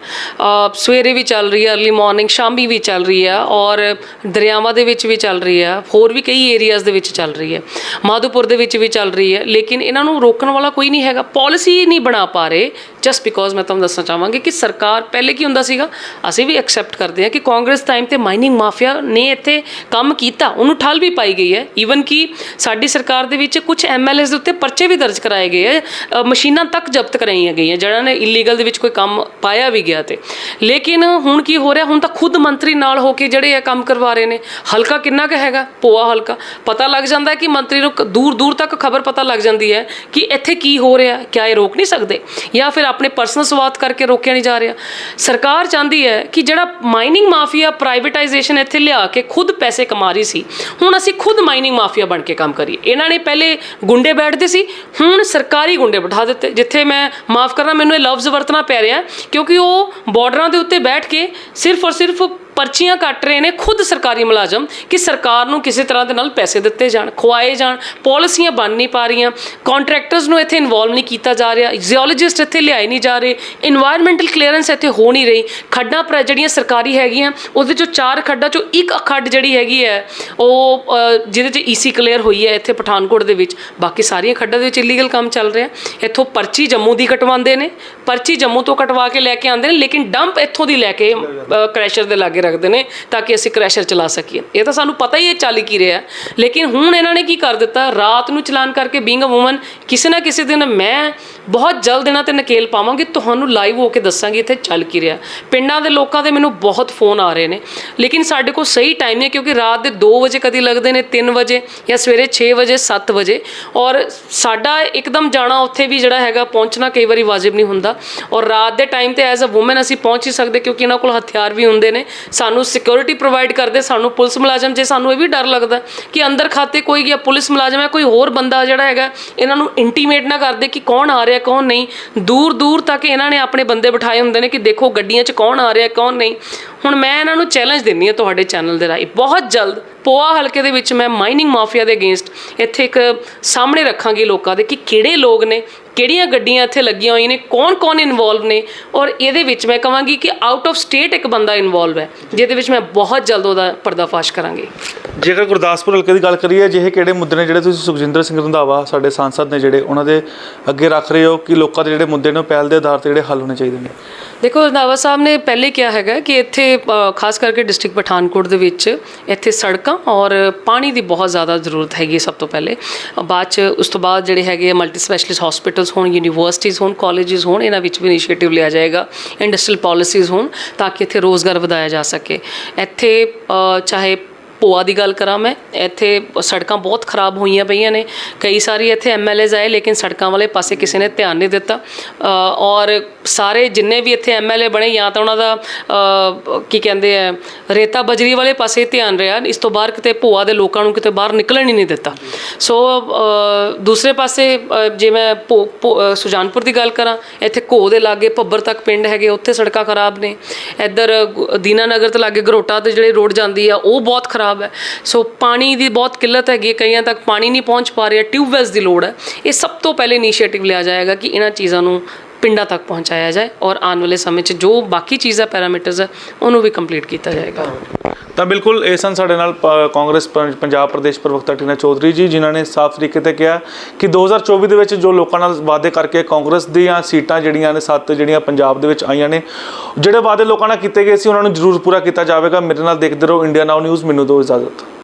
ਸਵੇਰੇ ਵੀ ਚੱਲ ਰਹੀ ਹੈ ਅਰਲੀ ਮਾਰਨਿੰਗ ਸ਼ਾਮੀ ਵੀ ਚੱਲ ਰਹੀ ਹੈ ਔਰ ਦਰਿਆਵਾਂ ਦੇ ਵਿੱਚ ਵੀ ਚੱਲ ਰਹੀ ਹੈ, ਹੋਰ ਵੀ ਕਈ ਏਰੀਆਜ਼ ਦੇ ਵਿੱਚ ਚੱਲ ਰਹੀ ਹੈ। ਮਾਧੋਪੁਰ ਦੇ ਵਿੱਚ ਵੀ ਚੱਲ ਰਹੀ ਹੈ, ਲੇਕਿਨ ਇਹਨਾਂ ਨੂੰ ਰੋਕਣ ਵਾਲਾ ਕੋਈ ਨਹੀਂ ਹੈਗਾ। ਪਾਲਿਸੀ ਨਹੀਂ ਬਣਾ ਪਾ ਰਹੇ ਜਸਟ ਬਿਕੋਜ਼ ਮੈਂ ਤੁਹਾਨੂੰ ਦੱਸਣਾ ਚਾਹਾਂਗੀ ਕਿ ਸਰਕਾਰ, ਪਹਿਲੇ ਕੀ ਹੁੰਦਾ ਸੀਗਾ, ਅਸੀਂ ਵੀ ਐਕਸੈਪਟ ਕਰਦੇ ਹਾਂ ਕਿ ਕਾਂਗਰਸ ਟਾਈਮ ਤੇ ਮਾਈਨਿੰਗ ਮਾਫੀਆ ਨੇ ਇੱਥੇ ਕੰਮ ਕੀਤਾ, ਉਹਨੂੰ ਠੱਲ ਵੀ ਪਾਈ ਗਈ ਹੈ। ਈਵਨ ਕਿ ਸਾਡੀ ਸਰਕਾਰ ਦੇ ਵਿੱਚ ਵਿੱਚ ਕੁਝ ਐਮਐਲਏਸ ਦੇ ਉੱਤੇ ਪਰਚੇ ਵੀ ਦਰਜ ਕਰਾਏ ਗਏ ਹੈ ਮਸ਼ੀਨਾਂ ਤੱਕ ਜ਼ਬਤ ਕਰਾਈਆਂ ਗਈਆਂ ਜਿਹੜਾ ਨੇ ਇਲੀਗਲ ਦੇ ਵਿੱਚ ਕੋਈ ਕੰਮ ਪਾਇਆ ਵੀ ਗਿਆ ਤੇ। ਲੇਕਿਨ ਹੁਣ ਕੀ ਹੋ ਰਿਹਾ? ਹੁਣ ਤਾਂ ਖੁਦ ਮੰਤਰੀ ਨਾਲ ਹੋ ਕੇ ਜਿਹੜੇ ਇਹ ਕੰਮ ਕਰਵਾ ਰਹੇ ਨੇ, ਹਲਕਾ ਕਿੰਨਾ ਕੁ ਹੈਗਾ? ਪੋਆ ਹਲਕਾ। ਪਤਾ ਲੱਗ ਜਾਂਦਾ ਕਿ ਮੰਤਰੀ ਨੂੰ ਦੂਰ ਦੂਰ ਤੱਕ ਖਬਰ ਪਤਾ ਲੱਗ ਜਾਂਦੀ ਹੈ ਕਿ ਇੱਥੇ ਕੀ ਹੋ ਰਿਹਾ, ਕਿਆ ਇਹ ਰੋਕ ਨਹੀਂ ਸਕਦੇ, ਜਾਂ ਫਿਰ ਆਪਣੇ ਪਰਸਨਲ ਸਵਾਰਥ ਕਰਕੇ ਰੋਕਿਆ ਨਹੀਂ ਜਾ ਰਿਹਾ। ਸਰਕਾਰ ਚਾਹੁੰਦੀ ਹੈ ਕਿ ਜਿਹੜਾ ਮਾਈਨਿੰਗ ਮਾਫੀਆ ਪ੍ਰਾਈਵੇਟਾਈਜੇਸ਼ਨ ਇੱਥੇ ਲਿਆ ਕੇ ਖੁਦ ਪੈਸੇ ਕਮਾ ਰਹੀ ਸੀ, ਹੁਣ ਅਸੀਂ ਖੁਦ ਮਾਈਨਿੰਗ ਮਾਫੀਆ ਬਣ ਕੇ ਕੰਮ ਕਰੀਏ। ਇਹਨਾਂ ਨੇ ਪਹਿਲੇ ਗੁੰਡੇ ਬੈਠਦੇ ਸੀ, ਹੁਣ ਸਰਕਾਰੀ ਗੁੰਡੇ ਬਿਠਾ ਦਿੱਤੇ, ਜਿੱਥੇ ਮੈਂ ਮਾਫ ਕਰਨਾ, ਮੈਨੂੰ ਇਹ ਲਫ਼ਜ਼ ਵਰਤਣਾ ਪੈ ਰਿਹਾ, ਕਿਉਂਕਿ ਉਹ ਬਾਰਡਰਾਂ ਦੇ ਉੱਤੇ ਬੈਠ ਕੇ ਸਿਰਫ ਔਰ ਸਿਰਫ ਪਰਚੀਆਂ ਕੱਟ ਰਹੇ ਨੇ ਖੁਦ ਸਰਕਾਰੀ ਮੁਲਾਜ਼ਮ ਕਿ ਸਰਕਾਰ ਨੂੰ ਕਿਸੇ ਤਰ੍ਹਾਂ ਦੇ ਨਾਲ ਪੈਸੇ ਦਿੱਤੇ ਜਾਣ ਖਵਾਏ ਜਾਣ, ਪਾਲਿਸੀਆਂ ਬਣ ਨਹੀਂ ਪਾ ਰਹੀਆਂ ਕੰਟਰੈਕਟਰਸ ਨੂੰ ਇੱਥੇ ਇਨਵੋਲਵ ਨਹੀਂ ਕੀਤਾ ਜਾ ਰਿਹਾ ਜ਼ੀਓਲੋਜਿਸਟ ਇੱਥੇ ਲਿਆਏ ਨਹੀਂ ਜਾ ਰਹੇ এনवायरमेंटल ਕਲੀਅਰੈਂਸ ਇੱਥੇ ਹੋ ਨਹੀਂ ਰਹੀ, ਖੱਡਾਂ ਪਰ ਜਿਹੜੀਆਂ ਸਰਕਾਰੀ ਹੈਗੀਆਂ, ਉਹਦੇ ਚੋਂ ਚਾਰ ਖੱਡਾਂ ਚੋਂ ਇੱਕ ਖੱਡ ਜਿਹੜੀ ਹੈਗੀ ਹੈ, ਉਹ ਜਿਹਦੇ 'ਚ ਈਸੀ ਕਲੀਅਰ ਹੋਈ ਹੈ ਇੱਥੇ ਪਠਾਨਕੋਟ ਦੇ ਵਿੱਚ, ਬਾਕੀ ਸਾਰੀਆਂ ਖੱਡਾਂ ਦੇ ਵਿੱਚ ਇਲੀਗਲ ਕੰਮ ਚੱਲ ਰਿਹਾ, ਇੱਥੋਂ ਪਰਚੀ ਜੰਮੂ ਦੀ ਕਟਵਾਉਂਦੇ ਨੇ, ਪਰਚੀ ਜੰਮੂ ਤੋਂ ਕਟਵਾ ਕੇ ਲੈ ਕੇ ਆਉਂਦੇ ਨੇ, ਲੇਕਿਨ ਡੰਪ ਇੱਥੋਂ ਦੀ ਲੈ ਕੇ ਕ੍ਰੈਸ਼ਰ ਦੇ ਲਾਗੇ ਰੱਖਦੇ ਨੇ ਤਾਂ ਕਿ ਅਸੀਂ ਕ੍ਰੈਸ਼ਰ ਚਲਾ ਸਕੀਏ। ਇਹ ਤਾਂ ਸਾਨੂੰ ਪਤਾ ਹੀ ਇਹ ਚੱਲ ਕੀ ਰਿਹਾ। ਲੇਕਿਨ ਹੁਣ ਇਹਨਾਂ ਨੇ ਕੀ ਕਰ ਦਿੱਤਾ? ਰਾਤ ਨੂੰ ਚਲਾਨ ਕਰਕੇ ਬੀਇੰਗ ਅ ਔਮਨ ਕਿਸੇ ਨਾ ਕਿਸੇ ਦਿਨ ਮੈਂ ਬਹੁਤ ਜਲਦ ਇਹਨਾਂ ਤੇ ਨਕੇਲ ਪਾਵਾਂਗੇ, ਤੁਹਾਨੂੰ ਲਾਈਵ ਹੋ ਕੇ ਦੱਸਾਂਗੀ ਇੱਥੇ ਚੱਲ ਕੀ ਰਿਹਾ। ਪਿੰਡਾਂ ਦੇ ਲੋਕਾਂ ਦੇ ਮੈਨੂੰ ਬਹੁਤ ਫੋਨ ਆ ਰਹੇ ਨੇ। ਲੇਕਿਨ ਸਾਡੇ ਕੋਲ ਸਹੀ ਟਾਈਮ ਹੈ ਕਿਉਂਕਿ ਰਾਤ ਦੇ 2 ਵਜੇ ਕਦੀ ਲੱਗਦੇ ਨੇ 3 ਵਜੇ ਜਾਂ ਸਵੇਰੇ 6 ਵਜੇ 7 ਵਜੇ। ਔਰ ਸਾਡਾ ਇੱਕਦਮ ਜਾਣਾ ਉੱਥੇ ਵੀ ਜਿਹੜਾ ਹੈਗਾ ਪਹੁੰਚਣਾ ਕਈ ਵਾਰੀ ਵਾਜਿਬ ਨਹੀਂ ਹੁੰਦਾ। ਔਰ ਰਾਤ ਦੇ ਟਾਈਮ ਤੇ ਐਜ਼ ਅ ਔਮਨ ਅਸੀਂ ਪਹੁੰਚ ਹੀ ਸਕਦੇ ਕਿਉਂਕਿ ਇਹਨਾਂ ਕੋਲ ਹਥਿਆਰ ਵੀ ਹੁੰਦੇ ਨੇ। ਸਾਨੂੰ ਸਿਕਿਉਰਿਟੀ ਪ੍ਰੋਵਾਈਡ ਕਰਦੇ, ਸਾਨੂੰ ਪੁਲਿਸ ਮੁਲਾਜ਼ਮ, ਜੇ ਸਾਨੂੰ ਇਹ ਵੀ ਡਰ ਲੱਗਦਾ ਕਿ ਅੰਦਰ ਖਾਤੇ ਕੋਈ ਗਿਆ ਪੁਲਿਸ ਮੁਲਾਜ਼ਮ ਹੈ ਕੋਈ ਹੋਰ ਬੰਦਾ ਜਿਹੜਾ ਹੈਗਾ, ਇਹਨਾਂ ਨੂੰ ਇੰਟੀਮੇਟ ਨਾ ਕਰਦੇ ਕਿ ਕੌਣ ਆ ਰਿਹਾ ਕੌਣ ਨਹੀਂ? ਦੂਰ ਦੂਰ ਤੱਕ ਇਹਨਾਂ ਨੇ ਆਪਣੇ ਬੰਦੇ ਬਿਠਾਏ ਹੁੰਦੇ ਨੇ ਕਿ ਦੇਖੋ ਗੱਡੀਆਂ 'ਚ ਕੌਣ ਆ ਰਿਹਾ, ਕੌਣ ਨਹੀਂ। ਹੁਣ ਮੈਂ ਇਹਨਾਂ ਨੂੰ ਚੈਲੰਜ ਦਿੰਦੀ ਹਾਂ ਤੁਹਾਡੇ ਚੈਨਲ ਦੇ ਰਾਹੀਂ। ਬਹੁਤ ਜਲਦ ਪੋਆ ਹਲਕੇ ਦੇ ਵਿੱਚ ਮੈਂ ਮਾਈਨਿੰਗ ਮਾਫੀਆ ਦੇ ਅਗੇਂਸਟ ਇੱਥੇ ਇੱਕ ਸਾਹਮਣੇ ਰੱਖਾਂਗੀ ਲੋਕਾਂ ਦੇ ਕਿ ਕਿਹੜੇ ਲੋਕ ਨੇ, ਕਿਹੜੀਆਂ ਗੱਡੀਆਂ ਇੱਥੇ ਲੱਗੀਆਂ ਹੋਈਆਂ ਨੇ, ਕੌਣ-ਕੌਣ ਇਨਵੋਲਵ ਨੇ। ਔਰ ਇਹਦੇ ਵਿੱਚ ਮੈਂ ਕਹਾਂਗੀ ਕਿ ਆਊਟ ਆਫ ਸਟੇਟ ਇੱਕ ਬੰਦਾ ਇਨਵੋਲਵ ਹੈ, ਜਿਹਦੇ ਵਿੱਚ ਮੈਂ ਬਹੁਤ ਜਲਦ ਉਹਦਾ ਪਰਦਾਫਾਸ਼ ਕਰਾਂਗੀ। ਜੇਕਰ ਗੁਰਦਾਸਪੁਰ ਹਲਕੇ ਦੀ ਗੱਲ ਕਰੀਏ ਜਿਹੇ ਕਿਹੜੇ ਮੁੱਦੇ ਨੇ ਜਿਹੜੇ ਤੁਸੀਂ ਸੁਖਜਿੰਦਰ ਸਿੰਘ ਰੰਧਾਵਾ, ਸਾਡੇ ਸਾਂਸਦ ਨੇ ਜਿਹੜੇ ਉਹਨਾਂ ਦੇ ਅੱਗੇ ਰੱਖ ਰਹੇ ਹੋ ਕਿ ਲੋਕਾਂ ਦੇ ਜਿਹੜੇ ਮੁੱਦੇ ਨੇ ਉਹ ਪਹਿਲ ਦੇ ਆਧਾਰ ਤੇ ਜਿਹੜੇ ਹੱਲ ਹੋਣੇ ਚਾਹੀਦੇ ਨੇ? ਦੇਖੋ, ਰੰਧਾਵਾ ਸਾਹਿਬ ਨੇ ਪਹਿਲੇ ਕਿਹਾ ਹੈਗਾ ਕਿ ਇੱਥੇ ਖਾਸ ਕਰਕੇ ਡਿਸਟ੍ਰਿਕਟ ਪਠਾਨਕੋਟ ਦੇ ਵਿੱਚ ਇੱਥੇ ਸੜਕਾਂ ਔਰ ਪਾਣੀ ਦੀ ਬਹੁਤ ਜ਼ਿਆਦਾ ਜ਼ਰੂਰਤ ਹੈਗੀ ਸਭ ਤੋਂ ਪਹਿਲੇ। ਬਾਅਦ ਚ ਉਸ ਤੋਂ ਬਾਅਦ ਜਿਹੜੇ ਹੈਗੇ ਮਲਟੀ ਸਪੈਸ਼ਲਿਸਟ ਹਸਪੀਟਲਸ ਹੋਣ ਯੂਨੀਵਰਸਿਟੀਜ਼ ਹੋਣ ਕਾਲਜਸ ਹੋਣ, ਇਹਨਾਂ ਵਿੱਚ ਵੀ ਇਨੀਸ਼ੀਏਟਿਵ ਲਿਆ ਜਾਏਗਾ। ਇੰਡਸਟਰੀਅਲ ਪਾਲਿਸੀਜ਼ ਹੋਣ ਤਾਂ ਕਿ ਇੱਥੇ ਰੋਜ਼ਗਾਰ ਵਧਾਇਆ ਜਾ ਸਕੇ। ਇੱਥੇ ਚਾਹੇ ਭੋਆ ਦੀ ਗੱਲ ਕਰਾਂ ਮੈਂ ਇੱਥੇ ਸੜਕਾਂ ਬਹੁਤ ਖਰਾਬ ਹੋਈਆਂ ਪਈਆਂ ਨੇ। ਕਈ ਸਾਰੀ ਇੱਥੇ ਐਮਐਲਏਜ਼ ਆਏ ਲੇਕਿਨ ਸੜਕਾਂ ਵਾਲੇ ਪਾਸੇ ਕਿਸੇ ਨੇ ਧਿਆਨ ਨਹੀਂ ਦਿੱਤਾ। ਔਰ ਸਾਰੇ ਜਿੰਨੇ ਵੀ ਇੱਥੇ ਐਮਐਲਏ ਬਣੇ ਜਾਂ ਤਾਂ ਉਹਨਾਂ ਦਾ ਕੀ ਕਹਿੰਦੇ ਆ ਰੇਤਾ ਬਜਰੀ ਵਾਲੇ ਪਾਸੇ ਧਿਆਨ ਰਿਹਾ। ਇਸ ਤੋਂ ਬਾਹਰ ਕਿਤੇ ਭੋਆ ਦੇ ਲੋਕਾਂ ਨੂੰ ਕਿਤੇ ਬਾਹਰ ਨਿਕਲਣ ਹੀ ਨਹੀਂ ਦਿੱਤਾ। ਸੋ ਦੂਸਰੇ ਪਾਸੇ ਅ, ਜੇ ਮੈਂ ਭੋ- ਭੋ- ਸੁਜਾਨਪੁਰ ਦੀ ਗੱਲ ਕਰਾਂ ਇੱਥੇ ਘੋ ਦੇ ਲਾਗੇ ਭੱਬਰ ਤੱਕ ਪਿੰਡ ਹੈਗੇ ਉੱਥੇ ਸੜਕਾਂ ਖਰਾਬ ਨੇ। ਇੱਧਰ ਗੁ- ਦੀਨਾਨਗਰ ਤੋਂ ਲਾਗੇ ਗਰੋਟਾ ਤੇ ਜਿਹੜੇ ਰੋਡ ਜਾਂਦੀ ਆ ਉਹ ਬਹੁਤ ਖਰਾਬ ਹੈ। ਸੋ ਪਾਣੀ ਦੀ ਬਹੁਤ ਕਿੱਲਤ ਹੈਗੀ ਹੈ, ਕਈਆਂ ਤੱਕ ਪਾਣੀ ਨਹੀਂ ਪਹੁੰਚ ਪਾ ਰਿਹਾ ਟਿਊਬਵੈਲਸ ਦੀ ਲੋੜ ਹੈ। ਇਹ ਸਭ ਤੋਂ ਪਹਿਲੇ ਇਨੀਸ਼ੀਏਟਿਵ ਲਿਆ ਜਾਏਗਾ ਕਿ ਇਹਨਾਂ ਚੀਜ਼ਾਂ ਨੂੰ ਪਿੰਡਾਂ ਤੱਕ ਪਹੁੰਚਾਇਆ ਜਾਏ ਔਰ ਆਉਣ ਵਾਲੇ ਸਮੇਂ 'ਚ ਜੋ ਬਾਕੀ ਚੀਜ਼ਾਂ, ਪੈਰਾਮੀਟਰਸ ਹੈ, ਉਹਨੂੰ ਵੀ ਕੰਪਲੀਟ ਕੀਤਾ ਜਾਏਗਾ। ਤਾਂ ਬਿਲਕੁਲ ਇਹ ਸਨ ਸਾਡੇ ਨਾਲ, ਪ- ਕਾਂਗਰਸ ਪੰਜਾਬ ਪ੍ਰਦੇਸ਼ ਪ੍ਰਵਕਤਾ ਟੀਨਾ ਚੌਧਰੀ ਜੀ, ਜਿਨ੍ਹਾਂ ਨੇ ਸਾਫ਼ ਤਰੀਕੇ ਤੇ ਕਿਹਾ ਕਿ 2024 ਦੇ ਵਿੱਚ ਜੋ ਲੋਕਾਂ ਨਾਲ ਵਾਅਦੇ ਕਰਕੇ ਕਾਂਗਰਸ ਦੀਆਂ ਸੀਟਾਂ ਜਿਹੜੀਆਂ ਨੇ, ਸੱਤ ਜਿਹੜੀਆਂ ਪੰਜਾਬ ਦੇ ਵਿੱਚ ਆਈਆਂ ਨੇ, ਜਿਹੜੇ ਵਾਅਦੇ ਲੋਕਾਂ ਨਾਲ ਕੀਤੇ ਗਏ ਸੀ, ਉਹਨਾਂ ਨੂੰ ਜ਼ਰੂਰ ਪੂਰਾ ਕੀਤਾ ਜਾਵੇਗਾ। ਮੇਰੇ ਨਾਲ ਦੇਖਦੇ ਰਹੋ, ਇੰਡੀਆ ਨਾਓ ਨਿਊਜ਼, ਮੈਨੂੰ ਦਿਓ ਇਜਾਜ਼ਤ।